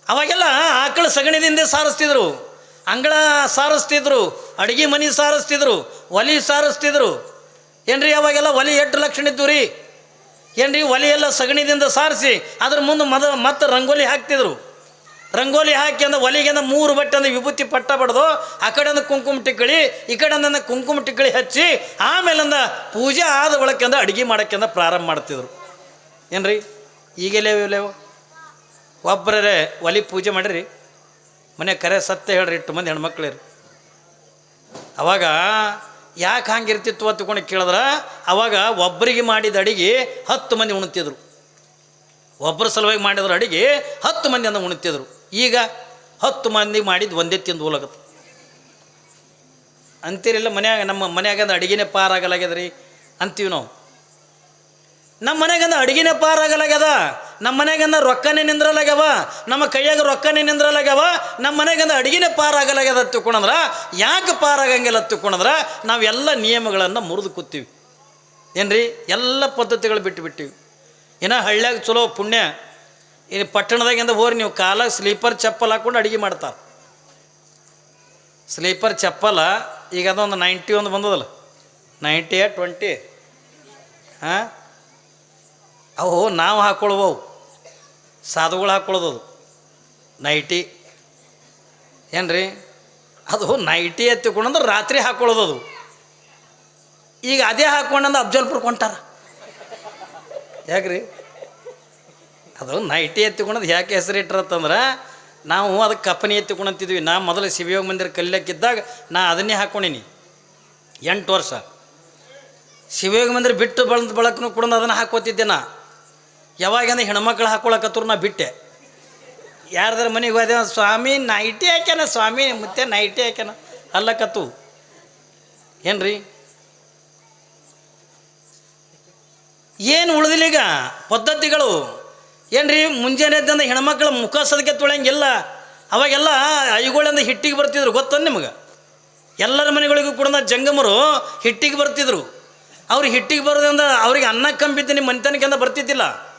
ಅವಾಗೆಲ್ಲ ಆಕಳ ಸಗಣಿದಿಂದ ಸಾರಿಸ್ತಿದ್ರು. ಅಂಗಳ ಸಾರಿಸ್ತಿದ್ರು, ಅಡುಗೆ ಮನೆ ಸಾರಿಸ್ತಿದ್ರು, ಒಲಿ ಸಾರಿಸ್ತಿದ್ರು. ಏನ್ರಿ ಅವಾಗೆಲ್ಲ ಒಲಿ ಎಟ್ಟು ಲಕ್ಷಣ ಇದ್ದು ರೀ? ಏನ್ರಿ ಒಲಿ ಎಲ್ಲ ಸಗಣಿದಿಂದ ಸಾರಿಸಿ, ಅದ್ರ ಮುಂದೆ ಮದ ಮತ್ತೆ ರಂಗೋಲಿ ಹಾಕ್ತಿದ್ರು. ರಂಗೋಲಿ ಹಾಕಿ ಅಂದ್ರೆ ಒಲಿಗೆಂದ ಮೂರು ಬಟ್ಟೆ ವಿಭೂತಿ ಪಟ್ಟ ಬಡ್ದು ಆ ಕಡೆಯಿಂದ ಕುಂಕುಮ ಟಿಕ್ಕಳಿ, ಈ ಕಡೆಯಿಂದ ಕುಂಕುಮ ಟಿಕ್ಕಳಿ ಹಚ್ಚಿ ಆಮೇಲಿಂದ ಪೂಜೆ ಆದ ಬಳಕೆಂದ ಅಡುಗೆ ಮಾಡೋಕ್ಕಿಂದ ಪ್ರಾರಂಭ ಮಾಡ್ತಿದ್ರು. ಏನ್ರಿ? ಇಲ್ಲೇವು ಒಬ್ಬರೇ ಒಲಿ ಪೂಜೆ ಮಾಡಿರಿ, ಮನೆ ಕರೆ ಸತ್ತೆ ಹೇಳ್ರಿ, ಇಟ್ಟು ಮಂದಿ ಹೆಣ್ಮಕ್ಳಿರಿ ಅವಾಗ ಯಾಕೆ ಹಂಗಿರ್ತಿತ್ತು ತಿಳ್ಕೊಂಡು ಕೇಳಿದ್ರೆ, ಅವಾಗ ಒಬ್ಬರಿಗೆ ಮಾಡಿದ ಅಡಿಗೆ ಹತ್ತು ಮಂದಿ ಉಣ್ತಿದ್ರು. ಒಬ್ಬರ ಸಲುವಾಗಿ ಮಾಡಿದ್ರು ಅಡಿಗೆ ಹತ್ತು ಮಂದಿ ಅಂದ ಉಣ್ತಿದ್ರು. ಈಗ ಹತ್ತು ಮಂದಿ ಮಾಡಿದ್ದು ಒಂದೇ ತಿಂದು ಹೋಲಾಗತ್ತೆ ಅಂತೀರಿಲ್ಲ, ಮನ್ಯಾಗ ನಮ್ಮ ಮನ್ಯಾಗಂದ ಅಡಿಗೆನೇ ಪಾರಾಗಲಾಗ್ಯದ ಅಂತೀವಿ ನಾವು. ನಮ್ಮ ಮನೆಗಂದ ಅಡಿಗೆನೇ ಪಾರಾಗಲಾಗ್ಯದ, ನಮ್ಮ ಮನೆಗಂದ ರೊಕ್ಕನೇ ನಿಂದ್ರಲಾಗ್ಯವ, ನಮ್ಮ ಕೈಯಾಗ ರೊಕ್ಕನೇ ನಿಂದ್ರಲಾಗ್ಯವ, ನಮ್ಮ ಮನೆಗಂದ ಅಡಿಗೆನೇ ಪಾರಾಗಲಾಗ್ಯದ ತಿಳ್ಕೊಂಡ್ರ, ಯಾಕೆ ಪಾರಾಗಂಗಿಲ್ಲ ತಿಳ್ಕೊಂಡ್ರ ನಾವೆಲ್ಲ ನಿಯಮಗಳನ್ನು ಮುರಿದು ಕೂತೀವಿ. ಏನ್ರಿ? ಎಲ್ಲ ಪದ್ಧತಿಗಳು ಬಿಟ್ಟು ಬಿಟ್ಟಿವಿ ಇನ್ನು ಹಳ್ಳ್ಯಾಗ ಚಲೋ ಪುಣ್ಯ ಇನ್ನು ಪಟ್ಟಣದಾಗಿಂದ ಹೋರಿ ನೀವು ಕಾಲಾಗ ಸ್ಲೀಪರ್ ಚಪ್ಪಲ್ ಹಾಕ್ಕೊಂಡು ಅಡುಗೆ ಮಾಡ್ತಾರೆ. ಸ್ಲೀಪರ್ ಚಪ್ಪಲ, ಈಗ ಅದೊಂದು ನೈಂಟಿ ಒಂದು ಬಂದದಲ್ಲ? Ninety twenty? ಹಾಂ? ಅವು ನಾವು ಹಾಕ್ಕೊಳ್ಬವು ಸಾಧುಗಳು ಹಾಕ್ಕೊಳ್ಳೋದು ನೈಟಿ. ರೀ ಅದು ನೈಟಿ ಎತ್ತಿಕೊಂಡಂದ್ರೆ ರಾತ್ರಿ ಹಾಕ್ಕೊಳ್ಳೋದು ಅದು. ಈಗ ಅದೇ ಹಾಕ್ಕೊಂಡಂದ್ರೆ ಅಫ್ಜಲ್ಪುರ್ ಕೊಂಟಾರ. ಯಾಕ್ರಿ? ಅದು ನೈಟಿ ಎತ್ತಿಕೊಂಡದ್ದು ಯಾಕೆ ಹೆಸರು ಇಟ್ಟಿರತ್ತಂದ್ರೆ, ನಾವು ಅದಕ್ಕೆ ಕಪ್ಪನಿ ಎತ್ತಿಕೊಂಡಂತಿದ್ವಿ. ನಾ ಮೊದಲು ಶಿವಯೋಗ ಮಂದಿರ ಕಲಿಯಕ್ಕಿದ್ದಾಗ ನಾ ಅದನ್ನೇ ಹಾಕ್ಕೊಂಡಿನಿ ಎಂಟು ವರ್ಷ. ಶಿವಯೋಗ ಮಂದಿರ ಬಿಟ್ಟು ಬಳದ ಬಳಕನು ಕೂಡ ಅದನ್ನು ಹಾಕೋತಿದ್ದೆ ನಾ. ಯಾವಾಗಂದ್ರೆ ಹೆಣ್ಮಕ್ಳು ಹಾಕ್ಕೊಳಕತ್ತರು ನಾ ಬಿಟ್ಟೆ. ಯಾರ್ದಾರ ಮನೆಗೆ ಹೋದೆ, ಸ್ವಾಮಿ, ನೈಟಿ ಹಾಕ್ಯಾನ, ಸ್ವಾಮಿ, ಮತ್ತೆ ನೈಟಿ ಹಾಕ್ಯಾನ. ಅಲ್ಲಕತ್ತು. ಏನ್ರಿ? ಏನು ಉಳಿದಿಲ್ಲ ಈಗ ಪದ್ಧತಿಗಳು. ಏನ್ರಿ, ಮುಂಜಾನೆ ಎದ್ದಂದ ಹೆಣ್ಮಕ್ಳ ಮುಖ ಸದಕ್ಕೆ ತೊಳೆಯಂಗಿಲ್ಲ. ಅವಾಗೆಲ್ಲ ಐಗಳಿಂದ ಹಿಟ್ಟಿಗೆ ಬರ್ತಿದ್ರು ಗೊತ್ತ ನಿಮಗೆ? ಎಲ್ಲರ ಮನೆಗಳಿಗೂ ಕೂಡ ಜಂಗಮರು ಹಿಟ್ಟಿಗೆ ಬರ್ತಿದ್ರು. ಅವ್ರು ಹಿಟ್ಟಿಗೆ ಬರೋದ್ರಿಂದ ಅವ್ರಿಗೆ ಅನ್ನ ಕಂಬಿದ್ದು ನಿಮ್ಮ ಮನೆತನಕ್ಕಿಂದ ಬರ್ತಿದ್ದಿಲ್ಲ.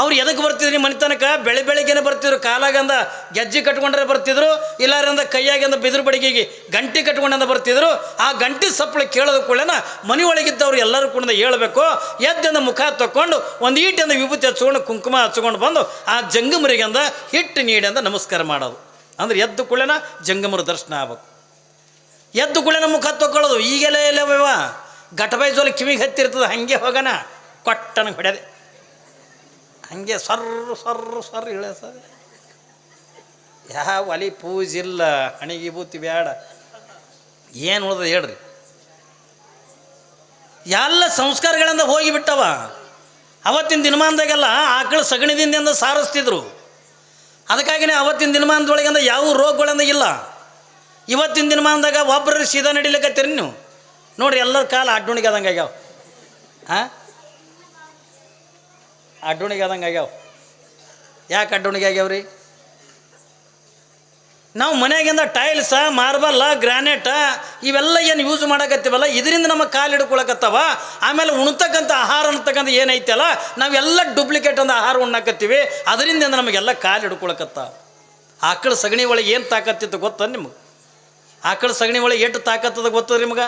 ಅವ್ರು ಎದಕ್ಕೆ ಬರ್ತಿದ್ರು ನಿಮ್ಮ ಮನೆತನಕ ಬೆಳೆ ಬೆಳಗ್ಗೆನೇ ಬರ್ತಿದ್ರು ಕಾಲಾಗಂದ ಗೆಜ್ಜೆ ಕಟ್ಕೊಂಡ್ರೆ ಬರ್ತಿದ್ರು ಇಲ್ಲಾರಿಂದ ಕೈಯಾಗಿಂದ ಬಿದಿರು ಬಡಿಗೆಗೆ ಗಂಟೆ ಕಟ್ಕೊಂಡಂದ ಬರ್ತಿದ್ರು. ಆ ಗಂಟೆ ಸಪ್ಪಳ ಕೇಳೋದ ಕೂಡಲೇನ ಮನೆ ಒಳಗಿದ್ದವ್ರು ಎಲ್ಲರೂ ಕೂಡ ಹೇಳ್ಬೇಕು, ಎದ್ದಿಂದ ಮುಖ ತಕ್ಕೊಂಡು ಒಂದು ಈಟಿಂದ ವಿಭೂತಿ ಹಚ್ಕೊಂಡು, ಕುಂಕುಮ ಹಚ್ಕೊಂಡು ಬಂದು, ಆ ಜಂಗಮರಿಗಂದ ಹಿಟ್ಟು ನೀಡಿ ಅಂದ ನಮಸ್ಕಾರ ಮಾಡೋದು. ಅಂದ್ರೆ ಎದ್ದು ಕೂಡಲೇ ಜಂಗಮರ ದರ್ಶನ ಆಗ್ಬೇಕು. ಎದ್ದು ಕೂಡಲೇ ಮುಖ ತಗೊಳ್ಳೋದು ಈಗೆಲ್ಲ ಎಲ್ಲವ ಗಟಬೈ ಜೋಲಿ ಕಿವಿಗೆ ಹತ್ತಿರ್ತದೆ, ಹಾಗೆ ಹೋಗೋಣ. ಕೊಟ್ಟನ ಹೊಡೆದೆ ಹಂಗೆ ಸರ್ರು ಸರ್ರು ಸರ್ ಇಳೆ ಸರ್. ಯಾವ ಒಲಿ ಪೂಜಿಲ್ಲ, ಹಣಿಗೆ ಬೂತಿ ಬೇಡ ಏನು ಉಳ್ದ ಹೇಳ್ರಿ. ಎಲ್ಲ ಸಂಸ್ಕಾರಗಳಿಂದ ಹೋಗಿಬಿಟ್ಟವ ಅವತ್ತಿನ ದಿನಮಾನದಾಗೆಲ್ಲ ಆಕಳ ಸಗಣಿದಿಂದ ಸಾರಿಸ್ತಿದ್ರು. ಅದಕ್ಕಾಗಿನೇ ಅವತ್ತಿನ ದಿನಮಾನದೊಳಗಿಂದ ಯಾವ ರೋಗಗಳಿಂದ ಇಲ್ಲ. ಇವತ್ತಿನ ದಿನಮಾನದಾಗ ಒಬ್ಬರು ಸೀದಾ ನಡಿಲಿಕ್ಕತ್ತೀರಿ ನೀವು. ನೋಡ್ರಿ ಎಲ್ಲರ ಕಾಲ ಅಡ್ಡುಣಿಗೆ ಆದಂಗೆ ಆಗ್ಯಾವ. ಹಾಂ ಅಡ್ಡುಣಿಗೆ ಆದಂಗೆ ಆಗ್ಯಾವ. ಯಾಕೆ ಅಡ್ಡುಣಿಗೆ ಆಗ್ಯಾವ್ರಿ? ನಾವು ಮನೆಯಾಗಿಂದ ಟೈಲ್ಸ ಮಾರ್ಬಲ್ಲ ಗ್ರಾನೈಟ ಇವೆಲ್ಲ ಏನು ಯೂಸ್ ಮಾಡಕತ್ತೀವಲ್ಲ, ಇದರಿಂದ ನಮ್ಮ ಕಾಲು ಹಿಡ್ಕೊಳಕತ್ತವ. ಆಮೇಲೆ ಉಣ್ತಕ್ಕಂಥ ಆಹಾರ ಅನ್ನತಕ್ಕಂಥ ಏನೈತಲ್ಲ ನಾವೆಲ್ಲ ಡೂಪ್ಲಿಕೇಟ್ ಒಂದು ಆಹಾರ ಉಣ್ಣಾಕತ್ತೀವಿ. ಅದರಿಂದ ನಮಗೆಲ್ಲ ಕಾಲು ಹಿಡ್ಕೊಳಕತ್ತ. ಆಕಳ ಸಗಣಿ ಒಳಗೆ ಏನು ತಾಕತ್ತಿತ್ತು ಗೊತ್ತ ನಿಮ್ಗೆ? ಆಕಳ ಸಗಣಿ ಒಳಗೆ ಎಷ್ಟು ತಾಕತ್ತದ ಗೊತ್ತದ ನಿಮ್ಗೆ?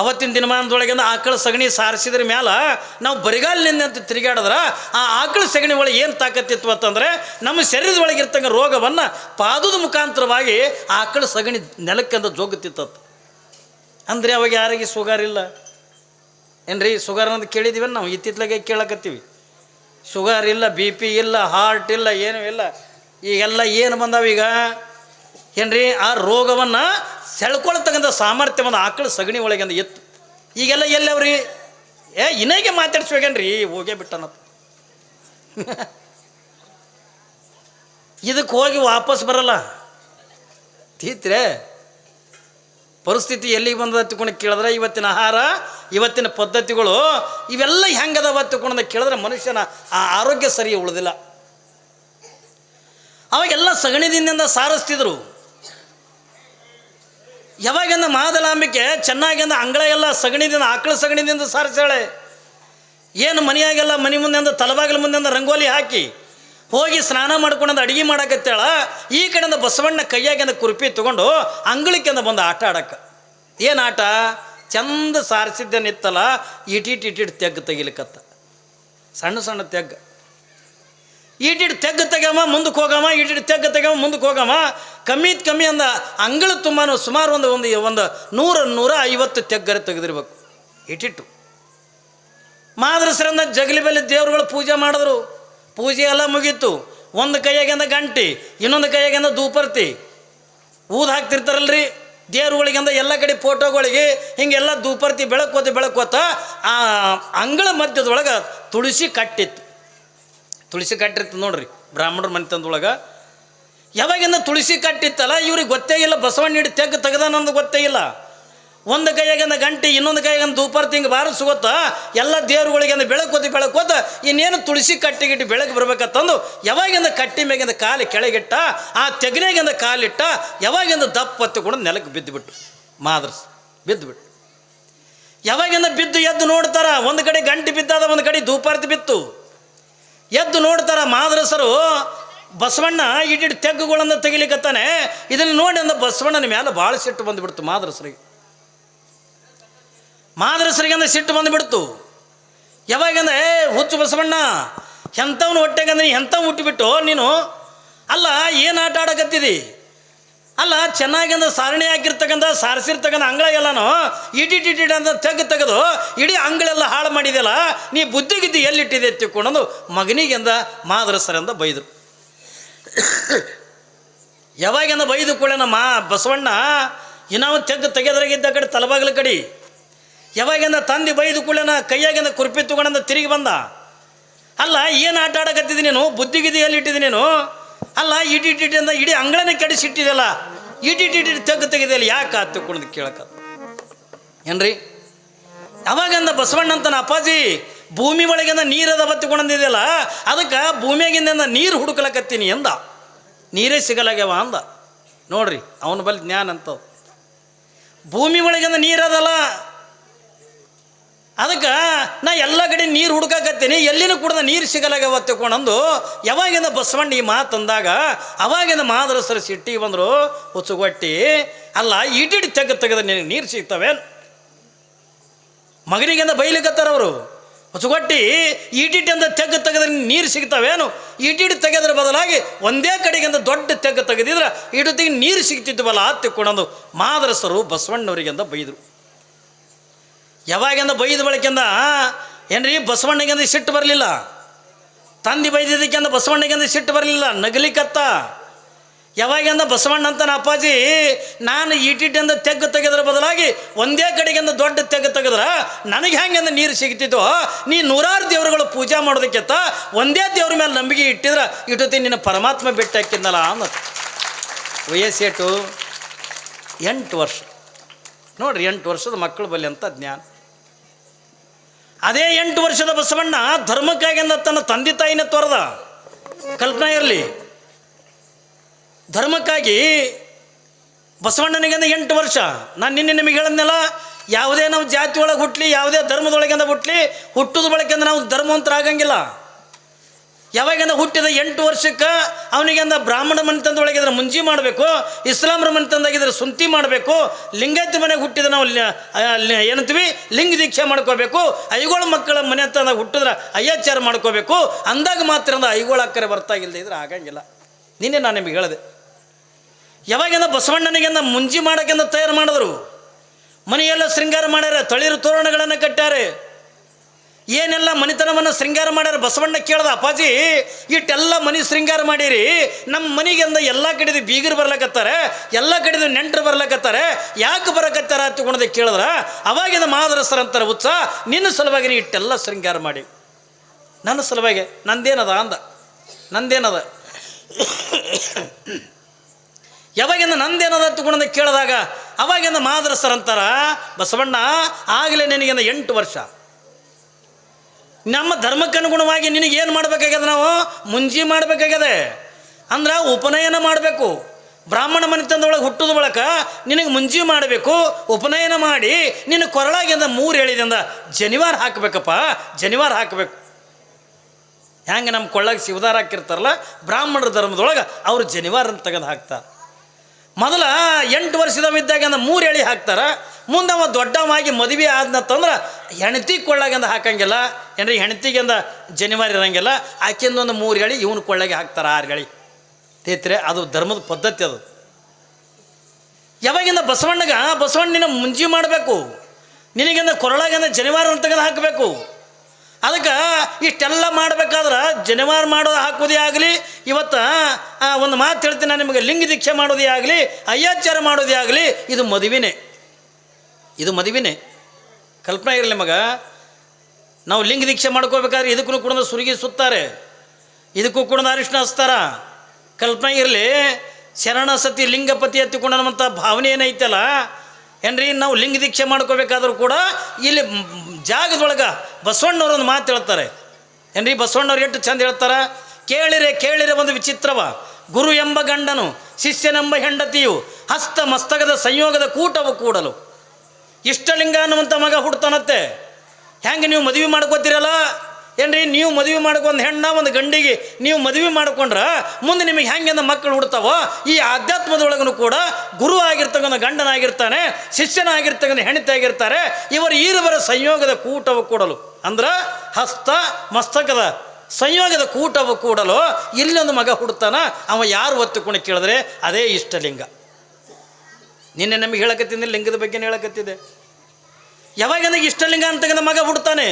ಅವತ್ತಿನ ದಿನಮಾನದೊಳಗಿಂದ ಆಕಳ ಸಗಣಿ ಸಾರಿಸಿದ್ರ ಮ್ಯಾಲ ನಾವು ಬರಿಗಾಲಿನಿಂದ ತಿರುಗಾಡಿದ್ರೆ ಆ ಆಕಳ ಸಗಣಿ ಒಳಗೆ ಏನು ತಾಕತ್ತಿತ್ತು ಅಂತಂದರೆ ನಮ್ಮ ಶರೀರದೊಳಗಿರ್ತಕ್ಕ ರೋಗವನ್ನು ಪಾದದ ಮುಖಾಂತರವಾಗಿ ಆಕಳ ಸಗಣಿ ನೆಲಕ್ಕಂದ ಜೋಗುತ್ತಿತ್ತತ್ತು ಅಂದರೆ ಅವಾಗ ಯಾರಿಗೆ ಸುಗಾರ್ ಇಲ್ಲ? ಏನ್ರಿ ಸುಗಾರ್ ಅಂತ ಕೇಳಿದೀವಿ ನಾವು? ಇತ್ತಿತ್ಲಾಗೆ ಕೇಳಕತ್ತೀವಿ. ಶುಗರ್ ಇಲ್ಲ, ಬಿ ಪಿ ಇಲ್ಲ, ಹಾರ್ಟ್ ಇಲ್ಲ, ಏನೂ ಇಲ್ಲ. ಈಗೆಲ್ಲ ಏನು ಬಂದಾವ ಈಗ ಏನ್ರಿ? ಆ ರೋಗವನ್ನು ಸೆಳ್ಕೊಳ್ತಕ್ಕಂಥ ಸಾಮರ್ಥ್ಯವನ್ನು ಆಕಳ ಸಗಣಿ ಒಳಗಿಂದ ಎತ್ತು. ಈಗೆಲ್ಲ ಎಲ್ಲವ್ರಿ? ಏ, ಇನ್ನೇಗೆ ಮಾತಾಡ್ಸ್ಬೇಕೇನ್ರಿ? ಹೋಗೇ ಬಿಟ್ಟನ ಇದಕ್ಕೆ ಹೋಗಿ ವಾಪಸ್ ಬರಲ್ಲ. ತೀತ್ರೆ, ಪರಿಸ್ಥಿತಿ ಎಲ್ಲಿಗೆ ಬಂದದ ತಿಳ್ಕೊಂಡು ಕೇಳಿದ್ರೆ ಇವತ್ತಿನ ಆಹಾರ, ಇವತ್ತಿನ ಪದ್ಧತಿಗಳು ಇವೆಲ್ಲ ಹೆಂಗದವ ತಿಳ್ಕೊಂಡು ಕೇಳಿದ್ರೆ ಮನುಷ್ಯನ ಆ ಆರೋಗ್ಯ ಸರಿ ಉಳಿದಿಲ್ಲ. ಅವಾಗೆಲ್ಲ ಸಗಣಿದಿಂದ ಸಾರಿಸ್ತಿದ್ರು. ಯಾವಾಗಿಂದ ಮಾದಲಾಂಬಿಕೆ, ಚೆನ್ನಾಗಿಂದ ಅಂಗಳ ಎಲ್ಲ ಸಗಣಿದಿಂದ, ಆಕಳ ಸಗಣಿದಿಂದ ಸಾರಿಸಾಳೆ ಏನು ಮನೆಯಾಗೆಲ್ಲ ಮನೆ ಮುಂದೆಂದ, ತಲಬಾಗಿಲ ಮುಂದೆಂದ ರಂಗೋಲಿ ಹಾಕಿ, ಹೋಗಿ ಸ್ನಾನ ಮಾಡ್ಕೊಂಡಂದು, ಅಡುಗೆ ಮಾಡಕತ್ತೇಳ, ಈ ಕಡೆಯಿಂದ ಬಸವಣ್ಣ ಕೈಯಾಗಿಂದ ಕುರುಪಿ ತಗೊಂಡು ಅಂಗಳಕ್ಕಿಂದ ಬಂದು ಆಟ ಆಡಕ್ಕೆ ಏನು ಆಟ? ಚಂದ ಸಾರಿಸಿದ್ದೇನಿತ್ತಲ್ಲ ಇಟಿಟ್ ಇಟಿಟ್ ತೆಗ್ಗು ತೆಗಿಲಿಕ್ಕತ್ತ ಸಣ್ಣ ಸಣ್ಣ ತೆಗ್ಗು. ಈಟಿಟ್ ತೆಗ್ಗು ತೆಗಮ ಮುಂದಕ್ಕೆ ಹೋಗಮ್ಮ ಇಟ್ಟಿಟ್ಟು ತೆಗ್ಗು ತೆಗಮ ಮುಂದಕ್ಕೆ ಹೋಗಮ್ಮ ಕಮ್ಮಿ ಕಮ್ಮಿ ಅಂದ, ಅಂಗಳ ತುಂಬಾನು ಸುಮಾರು ಒಂದು ಒಂದು ಒಂದು ನೂರ ನೂರ ಐವತ್ತು ತೆಗ್ಗರೆ ತೆಗೆದಿರ್ಬೇಕು. ಇಟ್ಟಿಟ್ಟು ಮಾದ್ರಸರಿಂದ ಜಗಲಿ ಬೆಲೆ ದೇವ್ರುಗಳು ಪೂಜೆ ಮಾಡಿದ್ರು. ಪೂಜೆ ಎಲ್ಲ ಮುಗೀತು. ಒಂದು ಕೈಯಾಗಿಂದ ಗಂಟಿ, ಇನ್ನೊಂದು ಕೈಯಾಗಿಂದ ದೂಪರ್ತಿ ಊದು ಹಾಕ್ತಿರ್ತಾರಲ್ರಿ. ದೇವ್ರುಗಳಿಗಿಂದ ಎಲ್ಲ ಕಡೆ ಫೋಟೋಗಳಿಗೆ ಹಿಂಗೆಲ್ಲ ದೂಪರ್ತಿ ಬೆಳಕೋತ ಬೆಳಕೋತ ಆ ಅಂಗಳ ಮಧ್ಯದೊಳಗೆ ತುಳಸಿ ಕಟ್ಟಿತ್ತು. ತುಳಸಿ ಕಟ್ಟಿರ್ತದೆ ನೋಡ್ರಿ, ಬ್ರಾಹ್ಮಣರ ಮನೆತನದೊಳಗೆ ಯಾವಾಗಿಂದ ತುಳಸಿ ಕಟ್ಟಿತ್ತಲ್ಲ, ಇವ್ರಿಗೆ ಗೊತ್ತೇ ಇಲ್ಲ, ಬಸವಣ್ಣ ಹಿಡಿ ತೆಗ್ದು ತೆಗ್ದಾನಂದು ಗೊತ್ತೇ ಇಲ್ಲ. ಒಂದು ಕೈಯಾಗಿಂದ ಗಂಟೆ, ಇನ್ನೊಂದು ಕೈಯಾಗಿಂದ ದೂಪರ್ ತಿಂಗ್ ಬಾರಿಸ್ಕೋತ ಎಲ್ಲ ದೇವರುಗಳಿಗೆ ಬೆಳಕೋತಿ ಬೆಳಕೋತ ಇನ್ನೇನು ತುಳಸಿ ಕಟ್ಟಿಗಿಟ್ಟು ಬೆಳಕು ಬರ್ಬೇಕಂತಂದು ಯಾವಾಗಿಂದ ಕಟ್ಟಿ ಮೇಗಿಂದ ಕಾಲು ಕೆಳಗಿಟ್ಟ, ಆ ತೆಗನೆಗಿಂದ ಕಾಲಿಟ್ಟ, ಯಾವಾಗಿಂದ ದಪ್ಪ ಕೂಡ ನೆಲಕ್ಕೆ ಬಿದ್ದುಬಿಟ್ಟು ಮಾದ್ರಸ್ ಬಿದ್ದುಬಿಟ್ಟು ಯಾವಾಗಿಂದ ಬಿದ್ದು ಎದ್ದು ನೋಡ್ತಾರ, ಒಂದು ಕಡೆ ಗಂಟೆ ಬಿದ್ದಾದ, ಒಂದು ಕಡೆ ದೂಪಾರ್ತಿ ಬಿತ್ತು. ಎದ್ದು ನೋಡ್ತಾರ ಮಾದ್ರಸರು, ಬಸವಣ್ಣ ಇಟ್ಟಿಟ್ಟು ತೆಗ್ಗುಗಳನ್ನು ತೆಗಿಲಿಕ್ಕತ್ತಾನೆ ಇದನ್ನು ನೋಡಿ ಅಂದ ಬಸವಣ್ಣನ ಮೇಲೆ ಭಾಳ ಸಿಟ್ಟು ಬಂದುಬಿಡ್ತು ಮಾದ್ರಸರಿಗೆ. ಮಾದ್ರಸರಿಗೆ ಅಂದ್ರೆ ಸಿಟ್ಟು ಬಂದುಬಿಡ್ತು. ಯಾವಾಗಂದ್ರೆ ಏ, ಹುಚ್ಚು ಬಸವಣ್ಣ, ಎಂಥವ್ನು ಹೊಟ್ಟೆಗಂದ್ರೆ ಎಂಥವ್ ಹುಟ್ಟಿಬಿಟ್ಟು ನೀನು, ಅಲ್ಲ, ಏನು ಆಟ ಆಡಕತ್ತಿದಿ? ಅಲ್ಲ, ಚೆನ್ನಾಗಿಂದ ಸಾರಣೆ ಹಾಕಿರ್ತಕ್ಕಂಥ, ಸಾರಿಸಿರ್ತಕ್ಕಂಥ ಅಂಗಳಗೆಲ್ಲನು ಇಟಿಟಿಟಿ ಅಂತ ತೆಗೆದು ತೆಗೆದು ಇಡೀ ಅಂಗಳೆಲ್ಲ ಹಾಳು ಮಾಡಿದೆಯಲ್ಲ, ನೀ ಬುದ್ಧಿಗಿದ್ದು ಎಲ್ಲಿಟ್ಟಿದೆ ತಿಳ್ಕೊಂಡು ಮಗನಿಗೆಂದ ಮಾದ್ರಸರಿಂದ ಬೈದರು. ಯಾವಾಗಿಂದ ಬೈದು ಕೂಡನ ಮಾ ಬಸವಣ್ಣ ಇನ್ನೂ ತೆಗ್ದು ತೆಗೆದ್ರಾಗಿದ್ದ ಕಡೆ ತಲಬಾಗಲ ಕಡೆ. ಯಾವಾಗಿಂದ ತಂದು ಬೈದು ಕೂಡನ ಕೈಯಾಗಿಂದ ಕುರ್ಪಿ ತಗೊಂಡ ತಿರುಗಿ ಬಂದ. ಅಲ್ಲ, ಏನು ಆಟ ಆಡಕತ್ತಿದ್ದೀನಿ ನೀನು? ಬುದ್ಧಿಗಿದ್ದಿ ಎಲ್ಲಿಟ್ಟಿದ್ದೀನಿ ನೀನು? ಅಲ್ಲ, ಇಡಿ ಇಡಿಟಿಂದ ಇಡೀ ಅಂಗಳನ ಕೆಡಿಸಿಟ್ಟಿದೆಯಲ್ಲ? ಇಡಿ ತೆಗ್ದು ತೆಗೆದಿಲ್ಲ ಯಾಕೆ ಆತು ಕುಣಿದು ಕೇಳಕ? ಏನ್ರಿ? ಯಾವಾಗಂದ ಬಸವಣ್ಣ ಅಂತನ ಅಪ್ಪಾಜಿ ಭೂಮಿ ಒಳಗಿಂದ ನೀರದ ಬತ್ತಿಕೊಂಡಿದೆಯಲ್ಲ ಅದಕ್ಕೆ ಭೂಮಿಯಾಗಿಂದ ನೀರು ಹುಡುಕ್ಲಕತ್ತೀನಿ ಎಂದ ನೀರೇ ಸಿಗಲಾಗ್ಯವ ಅಂದ. ನೋಡ್ರಿ, ಅವನ ಬಳಿ ಜ್ಞಾನ ಅಂತ ಭೂಮಿ ಒಳಗಿಂದ ನೀರದಲ್ಲ ಅದಕ್ಕೆ ನಾ ಎಲ್ಲ ಕಡೆ ನೀರು ಹುಡುಕಾಕತ್ತೀನಿ, ಎಲ್ಲಿನೂ ಕೂಡ ನೀರು ಸಿಗಲಾಗ ತಿಳ್ಕೊಂಡಂದು, ಯಾವಾಗಿಂದ ಬಸವಣ್ಣ ಈ ಮಾತಂದಾಗ ಅವಾಗಿಂದ ಮಾದರಸರು ಸಿಟ್ಟಿಗೆ ಬಂದರು, ಹುಚ್ಚುಗೊಟ್ಟಿ, ಅಲ್ಲ ಇಟಿಡಿ ತೆಗೆದು ತೆಗೆದು ನಿನಗೆ ನೀರು ಸಿಗ್ತವೆ ಮಗನಿಗೆಂದ ಬೈಲಿಕತ್ತಾರ ಅವರು? ಹೊಸಗೊಟ್ಟಿ ಅಂತ ತೆಗ್ಗು ತೆಗೆದ್ರೆ ನೀರು ಸಿಗ್ತಾವೇನು? ಈಟಿಟಿ ತೆಗೆದ್ರ ಬದಲಾಗಿ ಒಂದೇ ಕಡೆಗಿಂದ ದೊಡ್ಡ ತೆಗ್ಗು ತೆಗೆದಿದ್ರೆ ಇಡತಿಗೆ ನೀರು ಸಿಗ್ತಿದ್ವಲ್ಲ ತಿಕ್ಕೊಂಡಂದು ಮಾದರಸರು ಬಸವಣ್ಣವರಿಗೆಂದ ಬೈದರು. ಯಾವಾಗಿಂದ ಬೈದ ಬಳಕಿಂದ ಏನ್ರಿ, ಬಸವಣ್ಣಗಿಂದ ಸಿಟ್ಟು ಬರಲಿಲ್ಲ? ತಂದೆ ಬೈದಿದ್ದಕ್ಕಿಂತ ಬಸವಣ್ಣಗಿಂದ ಸಿಟ್ಟು ಬರಲಿಲ್ಲ? ನಗಲಿಕತ್ತ? ಯಾವಾಗಿಂದ ಬಸವಣ್ಣ ಅಂತನ ಅಪ್ಪಾಜಿ, ನಾನು ಈಟಿಟ್ಟಿಂದ ತೆಗ್ಗು ತೆಗೆದ್ರ ಬದಲಾಗಿ ಒಂದೇ ಕಡೆಗಿಂದ ದೊಡ್ಡ ತೆಗ್ಗು ತೆಗೆದ್ರ ನನಗೆ ಹೆಂಗೆಂದ ನೀರು ಸಿಗ್ತಿತ್ತು, ನೀ ನೂರಾರು ದೇವರುಗಳು ಪೂಜೆ ಮಾಡೋದಕ್ಕಿಂತ ಒಂದೇ ದೇವ್ರ ಮೇಲೆ ನಂಬಿಕೆ ಇಟ್ಟಿದ್ರೆ, ಇಟ್ಟೊತ್ತಿ ನಿನ್ನ ಪರಮಾತ್ಮ ಬಿಟ್ಟು ಹಾಕಿದ್ನಲ್ಲ ಅನ್ನೋದು. ವಯಸ್ಸೇಟು ಎಂಟು ವರ್ಷ. ನೋಡ್ರಿ, ಎಂಟು ವರ್ಷದ ಮಕ್ಕಳು ಬಲ್ಲಿ ಅಂತ ಜ್ಞಾನ. ಅದೇ ಎಂಟು ವರ್ಷದ ಬಸವಣ್ಣ ಧರ್ಮಕ್ಕಾಗಿಂದ ತನ್ನ ತಂದೆ ತಾಯಿನ ತೊರೆದ. ಕಲ್ಪನೆ ಇರಲಿ. ಧರ್ಮಕ್ಕಾಗಿ ಬಸವಣ್ಣನಿಗೆಂದ ಎಂಟು ವರ್ಷ. ನಾನು ನಿನ್ನೆ ನಿಮಗೆ ಹೇಳಿದ್ನಲ್ಲ, ಯಾವುದೇ ನಾವು ಜಾತಿ ಒಳಗೆ ಹುಟ್ಲಿ, ಯಾವುದೇ ಧರ್ಮದೊಳಗಿಂದ ಹುಟ್ಲಿ, ಹುಟ್ಟುದ ಬಳಕೆಂದ ನಾವು ಧರ್ಮವಂತರ ಆಗಂಗಿಲ್ಲ ಯಾವಾಗಿಂದ ಹುಟ್ಟಿದ ಎಂಟು ವರ್ಷಕ್ಕೆ ಅವನಿಗೆಂದ ಬ್ರಾಹ್ಮಣ ಮನೆ ತಂದೊಳಗಿದ್ರೆ ಮುಂಜಿ ಮಾಡಬೇಕು, ಇಸ್ಲಾಮರ ಮನೆತನದಾಗಿದ್ರೆ ಸುಂತಿ ಮಾಡಬೇಕು, ಲಿಂಗಾಯತ ಮನೆಗೆ ಹುಟ್ಟಿದ ನಾವು ಏನಂತೀವಿ? ಲಿಂಗ ದೀಕ್ಷೆ ಮಾಡ್ಕೋಬೇಕು, ಐಗೋಳ ಮಕ್ಕಳ ಮನೆ ತಂದ ಹುಟ್ಟಿದ್ರೆ ಅಯ್ಯಾಚಾರ ಮಾಡ್ಕೋಬೇಕು, ಅಂದಾಗ ಮಾತ್ರ ಅಂದ ಐಗೋಳ ಅಕ್ಕರೆ ಬರ್ತಾಗಿಲ್ಲದೆ ಇದ್ರೆ ಆಗಂಗಿಲ್ಲ. ನಿನ್ನೆ ನಾನು ನಿಮಗೆ ಹೇಳಿದೆ. ಯಾವಾಗಿಂದ ಬಸವಣ್ಣನಿಗೆಂದ ಮುಂಜಿ ಮಾಡೋಕ್ಕೆಂದ ತಯಾರು ಮಾಡಿದ್ರು? ಮನೆಯೆಲ್ಲ ಶೃಂಗಾರ ಮಾಡ್ಯಾರ, ತಳಿರು ತೋರಣಗಳನ್ನು ಕಟ್ಟಾರೆ ಏನೆಲ್ಲ ಮನಿತನವನ್ನು ಶೃಂಗಾರ ಮಾಡ್ಯಾರ? ಬಸವಣ್ಣ ಕೇಳ್ದ, ಅಪ್ಪಾಜಿ, ಇಟ್ಟೆಲ್ಲ ಮನೆ ಶೃಂಗಾರ ಮಾಡೀರಿ. ನಮ್ಮ ಮನೆಗೆಂದ ಎಲ್ಲ ಕಡೆದು ಬೀಗರು ಬರ್ಲಕತ್ತಾರೆ, ಎಲ್ಲ ಕಡೆದು ನೆಂಟರು ಬರ್ಲಕತ್ತಾರೆ, ಯಾಕೆ ಬರಕತ್ತಾರ ಅಂತ ಕೇಳಿದ್ರ ಅವಾಗಿಂದ ಮಾದರಸರ ಅಂತಾರೆ ಉತ್ಸಾಹ ನಿನ್ನ ಸಲುವಾಗಿ ನೀ ಇಟ್ಟೆಲ್ಲ ಶೃಂಗಾರ ಮಾಡಿ. ನನ್ನ ಸಲುವಾಗಿ, ನಂದೇನದ ಅಂದ? ನಂದೇನದ? ಯಾವಾಗಿಂದ ನಂದೇನದ ತಗೊಂಡ ಕೇಳಿದಾಗ, ಅವಾಗಿಂದ ಮಾದರಸರ್ ಅಂತಾರ, ಬಸವಣ್ಣ, ಆಗಲೇ ನಿನಗಿಂದ ಎಂಟು ವರ್ಷ. ನಮ್ಮ ಧರ್ಮಕ್ಕನುಗುಣವಾಗಿ ನಿನಗೆ ಏನು ಮಾಡಬೇಕಾಗ್ಯದ ನಾವು? ಮುಂಜಿ ಮಾಡಬೇಕಾಗ್ಯದೆ. ಅಂದ್ರೆ ಉಪನಯನ ಮಾಡಬೇಕು. ಬ್ರಾಹ್ಮಣ ಮನೆತನದೊಳಗೆ ಹುಟ್ಟುದ ಬಳಕ ನಿನಗೆ ಮುಂಜಿ ಮಾಡಬೇಕು, ಉಪನಯನ ಮಾಡಿ ನಿನ್ನ ಕೊರಳಾಗಿಂದ ಮೂರು ಹೇಳಿದಿಂದ ಜನಿವಾರ ಹಾಕಬೇಕಪ್ಪ, ಜನಿವಾರ ಹಾಕಬೇಕು. ಹೆಂಗೆ ನಮ್ಮ ಕೊಳ್ಳಾಗ ಶಿವದಾರ ಹಾಕಿರ್ತಾರಲ್ಲ, ಬ್ರಾಹ್ಮಣರ ಧರ್ಮದೊಳಗೆ ಅವರು ಜನಿವಾರನ ತೆಗೆದು ಹಾಕ್ತಾರೆ. ಮೊದಲ ಎಂಟು ವರ್ಷದವಿದ್ದಾಗ ಮೂರು ಎಳಿ ಹಾಕ್ತಾರ ಮುಂದೆ ಅವ ದೊಡ್ಡವಾಗಿ ಮದುವೆ ಆದ್ನತ್ತಂದ್ರೆ ಹೆಣ್ತಿ ಕೊಳ್ಳಾಗಂದ ಹಾಕಂಗಿಲ್ಲ, ಏನ್ರಿ ಹೆಣ್ತಿಗೆಂದ ಜನಿವಾರ ಇರಂಗಿಲ್ಲ ಒಂದು ಮೂರು ಗಳಿ ಇವನು ಕೊಳ್ಳಾಗೆ ಹಾಕ್ತಾರೆ ಆರು ಗಳಿ. ತೇತ್ರೆ, ಅದು ಧರ್ಮದ ಪದ್ಧತಿ ಅದು. ಯಾವಾಗಿಂದ ಬಸವಣ್ಣಗ ಬಸವಣ್ಣಿನ ಮುಂಜಿ ಮಾಡಬೇಕು, ನಿನಗಿಂದ ಕೊರಳಾಗಿಂದ ಜನಿವಾರ ಅಂತ ಹಾಕಬೇಕು. ಅದಕ್ಕೆ ಇಷ್ಟೆಲ್ಲ ಮಾಡಬೇಕಾದ್ರೆ ಜನಿವಾರ ಮಾಡೋದು ಹಾಕೋದೇ ಆಗಲಿ, ಇವತ್ತು ಒಂದು ಮಾತು ಹೇಳ್ತೀನಿ ನಾನು ನಿಮಗೆ, ಲಿಂಗ ದೀಕ್ಷೆ ಮಾಡೋದೇ ಆಗಲಿ, ಅಯ್ಯಾಚಾರ ಮಾಡೋದೇ ಆಗಲಿ, ಇದು ಮದುವೆನೇ. ಇದು ಮದುವೆನೇ. ಕಲ್ಪನೆ ಇರಲಿ ಮಗ. ನಾವು ಲಿಂಗ ದೀಕ್ಷೆ ಮಾಡ್ಕೋಬೇಕಾದ್ರೆ ಇದಕ್ಕೂ ಕೂಡ ಸುರುಗಿ ಸುತ್ತಾರೆ. ಇದಕ್ಕೂ ಕೂಡ ಅರಿಶಿನ ಹಚ್ತಾರ. ಕಲ್ಪನೆ ಇರಲಿ, ಶರಣ ಸತಿ ಲಿಂಗಪತಿ ಎತ್ತಿಕೊಂಡಂಥ ಭಾವನೆ ಏನೈತಲ್ಲ, ಏನ್ರಿ, ನಾವು ಲಿಂಗ ದೀಕ್ಷೆ ಮಾಡ್ಕೋಬೇಕಾದ್ರೂ ಕೂಡ ಇಲ್ಲಿ ಜಾಗದೊಳಗೆ ಬಸವಣ್ಣವ್ರು ಒಂದು ಮಾತು ಹೇಳ್ತಾರೆ. ಏನ್ರಿ, ಬಸವಣ್ಣವ್ರು ಎಷ್ಟು ಚಂದ ಹೇಳ್ತಾರ? ಕೇಳಿರೆ ಕೇಳಿರೆ ಒಂದು ವಿಚಿತ್ರವ. ಗುರು ಎಂಬ ಗಂಡನು, ಶಿಷ್ಯನೆಂಬ ಹೆಂಡತಿಯು ಹಸ್ತ ಮಸ್ತಕದ ಸಂಯೋಗದ ಕೂಟವು ಕೂಡಲು. ಇಷ್ಟಲಿಂಗ ಅನ್ನುವಂಥ ಮಗ ಹುಡ್ತಾನತ್ತೆ ಹೆಂಗೆ ನೀವು ಮದುವೆ ಮಾಡ್ಕೋತೀರಲ್ಲ? ಏನ್ರಿ, ನೀವು ಮದುವೆ ಮಾಡ್ಕೊಂಡು ಹೆಣ್ಣ ಒಂದು ಗಂಡಿಗೆ ನೀವು ಮದುವೆ ಮಾಡ್ಕೊಂಡ್ರೆ ಮುಂದೆ ನಿಮಗೆ ಹೆಂಗೆಂದ ಮಕ್ಕಳು ಹುಡ್ತಾವೋ? ಈ ಆಧ್ಯಾತ್ಮದೊಳಗೂ ಕೂಡ ಗುರು ಆಗಿರ್ತಕ್ಕಂಥ ಗಂಡನಾಗಿರ್ತಾನೆ ಶಿಷ್ಯನಾಗಿರ್ತಕ್ಕಂಥ ಹೆಂಡತಿ ಆಗಿರ್ತಾರೆ. ಇವರು ಈರುವರ ಸಂಯೋಗದ ಕೂಟವು ಕೂಡಲು. ಅಂದ್ರೆ ಹಸ್ತ ಮಸ್ತಕದ ಸಂಯೋಗದ ಕೂಟವು ಕೂಡಲು ಇಲ್ಲೊಂದು ಮಗ ಹುಡ್ತಾನ, ಅವ ಯಾರು ಒತ್ತುಕೊಂಡು ಕೇಳಿದ್ರೆ ಅದೇ ಇಷ್ಟಲಿಂಗ. ನಿನ್ನೆ ನಮಗೆ ಹೇಳಕತ್ತಿದ್ದೆ ಲಿಂಗದ ಬಗ್ಗೆ ಹೇಳಕತ್ತಿದೆ ಯಾವಾಗ ನನಗೆ ಇಷ್ಟಲಿಂಗ ಅಂತಕ್ಕಂಥ ಮಗ ಹುಡ್ತಾನೆ?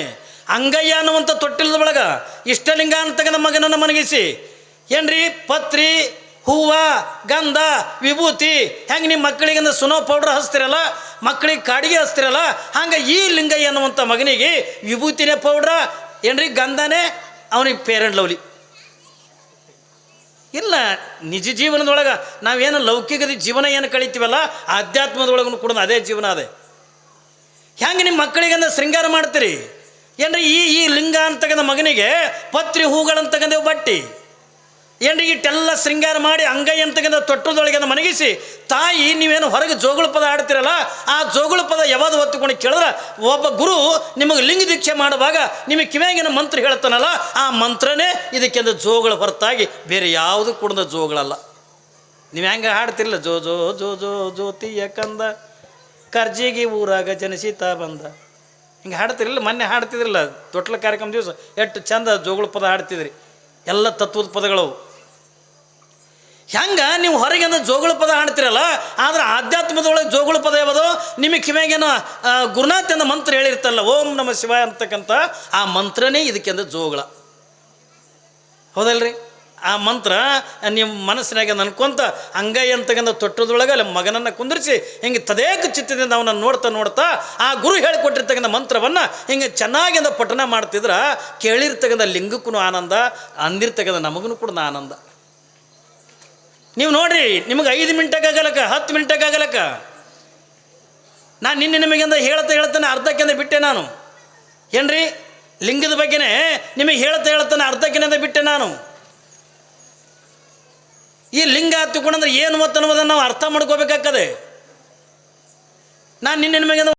ಅಂಗಯ್ಯ ಅನ್ನುವಂಥ ತೊಟ್ಟಿಲದ ಒಳಗ ಇಷ್ಟಲಿಂಗ ಅಂತಕ್ಕಂಥ ಮಗನನ್ನು ಮನಗಿಸಿ ಏನ್ರಿ? ಪತ್ರಿ, ಹೂವ, ಗಂಧ, ವಿಭೂತಿ, ಹೆಂಗೆ ನಿಮ್ಮ ಮಕ್ಕಳಿಗೆ ಸುನೋ ಪೌಡ್ರ್ ಹಚ್ತಿರಲ್ಲ, ಮಕ್ಕಳಿಗೆ ಕಾಡಿಗೆ ಹಚ್ತಿರಲ್ಲ, ಹಂಗೆ ಈ ಲಿಂಗಯ್ಯ ಅನ್ನುವಂಥ ಮಗನಿಗೆ ವಿಭೂತಿನೇ ಪೌಡ್ರ, ಏನ್ರಿ ಗಂಧನೇ, ಅವನಿಗೆ ಪೇರೆಂಟ್ ಲವ್ಲಿ. ಇಲ್ಲ, ನಿಜ ಜೀವನದೊಳಗೆ ನಾವೇನು ಲೌಕಿಕದ ಜೀವನ ಏನು ಕಳಿತೀವಲ್ಲ ಆಧ್ಯಾತ್ಮದೊಳಗೂ ಕೂಡ ಅದೇ ಜೀವನ ಅದೇ. ಹೆಂಗೆ ನಿಮ್ಮ ಮಕ್ಕಳಿಗೆ ಅಂದ್ರೆ ಶೃಂಗಾರ ಮಾಡ್ತೀರಿ? ಏನ್ರಿ ಈ ಈ ಲಿಂಗ ಅಂತಕ್ಕಂಥ ಮಗನಿಗೆ ಪತ್ರಿ ಹೂಗಳಂತಕ್ಕಂಥ ಬಟ್ಟಿ. ಏನ್ರಿ ಇಟ್ಟೆಲ್ಲ ಶೃಂಗಾರ ಮಾಡಿ ಅಂಗೈ ಅಂತಕ್ಕಂಥ ತೊಟ್ಟದೊಳಗೆ ಮನಗಿಸಿ, ತಾಯಿ ನೀವೇನು ಹೊರಗೆ ಜೋಗುಳ ಪದ ಆಡ್ತಿರಲ್ಲ, ಆ ಜೋಗುಳ ಪದ ಯಾವಾಗ ಹೊತ್ತುಕೊಂಡು ಕೇಳಿದ್ರೆ ಒಬ್ಬ ಗುರು ನಿಮಗೆ ಲಿಂಗ ದೀಕ್ಷೆ ಮಾಡುವಾಗ ನಿಮಗೆ ಕಿವ್ಯಾಗಿನ ಮಂತ್ರ ಹೇಳ್ತಾನಲ್ಲ, ಆ ಮಂತ್ರನೇ ಇದಕ್ಕೆಂದು ಜೋಗಳ ಹೊರತಾಗಿ ಬೇರೆ ಯಾವುದು ಕೂಡ ಜೋಗಳಲ್ಲ ನೀವು ಹೆಂಗೆ ಹಾಡ್ತಿರಲ್ಲ ಜೋ ಜೋ ಜೋ ಜೋ ಜ್ಯೋತಿ ಕಂದ, ಕರ್ಜಿಗೆ ಊರಾಗ ಜನಿಸಿತಾ ಬಂದ. ಹಿಂಗೆ ಹಾಡ್ತಿರಲಿಲ್ಲ, ಮೊನ್ನೆ ಹಾಡ್ತಿದ್ರಲ್ಲ, ತೊಟ್ಲ ಕಾರ್ಯಕ್ರಮ ದಿವಸ, ಎಷ್ಟು ಚಂದ ಜೋಗುಳ ಪದ ಹಾಡ್ತಿದ್ರಿ. ಎಲ್ಲ ತತ್ವದ ಪದಗಳವು. ಹೆಂಗೆ? ನೀವು ಹೊರಗೆ ಅಂದ್ರೆ ಜೋಗುಳ ಪದ ಹಾಡ್ತಿರಲ್ಲ? ಆದ್ರೆ ಆಧ್ಯಾತ್ಮದೊಳಗೆ ಜೋಗುಳ ಪದ ಯಾವುದು? ನಿಮಗೆ ಕಿವ್ಯಾಗೇನೋ ಗುರುನಾಥನ ಮಂತ್ರ ಹೇಳಿರ್ತಲ್ಲ, ಓಂ ನಮ ಶಿವ ಅಂತಕ್ಕಂಥ, ಆ ಮಂತ್ರನೇ ಇದಕ್ಕೆಂದ ಜೋಗಳ. ಹೌದಲ್ರಿ? ಆ ಮಂತ್ರ, ನಿಮ್ಮ ಮನಸ್ಸಿನಾಗ ಅನ್ಕೊಂತ ಅಂಗೈ ಅಂತಕ್ಕಂಥ ತೊಟ್ಟದೊಳಗೆ ಅಲ್ಲಿ ಮಗನನ್ನು ಕುಂದಿರಿಸಿ, ಹಿಂಗೆ ತದೇಕ ಚಿತ್ತದಿಂದ ಅವನನ್ನು ನೋಡ್ತಾ ನೋಡ್ತಾ, ಆ ಗುರು ಹೇಳಿಕೊಟ್ಟಿರ್ತಕ್ಕಂಥ ಮಂತ್ರವನ್ನು ಹಿಂಗೆ ಚೆನ್ನಾಗಿಂದ ಪಠನ ಮಾಡ್ತಿದ್ರೆ, ಕೇಳಿರ್ತಕ್ಕಂಥ ಲಿಂಗಕ್ಕೂ ಆನಂದ, ಅಂದಿರ್ತಕ್ಕಂಥ ನಮಗೂ ಕೂಡ ಆನಂದ. ನೀವು ನೋಡ್ರಿ, ನಿಮಗೆ ಐದು ಮಿನಿಟಾಗಲಕ್ಕ ಹತ್ತು ಮಿನಿಟಾಗಲಕ್ಕ ನಾನು ನಿನ್ನೆ ನಿಮಗಿಂದ ಹೇಳ್ತಾ ಹೇಳ್ತಾನೆ ಅರ್ಧಕ್ಕಿಂದ ಬಿಟ್ಟೆ ನಾನು. ಏನ್ರಿ? ಲಿಂಗದ ಬಗ್ಗೆನೇ, ನಿಮಗೆ ಹೇಳ್ತಾ ಹೇಳ್ತಾನೆ ಅರ್ಧಕ್ಕಿಂದ ಬಿಟ್ಟೆ ನಾನು. ಈ ಲಿಂಗ ಹತ್ತುಕೊಂಡಂದ್ರೆ ಏನು ಮತ್ತು ಅನ್ನೋದನ್ನು ನಾವು ಅರ್ಥ ಮಾಡ್ಕೋಬೇಕಾಗ್ತದೆ. ನಾನು ನಿನ್ನೆ ನಿಮಗೆ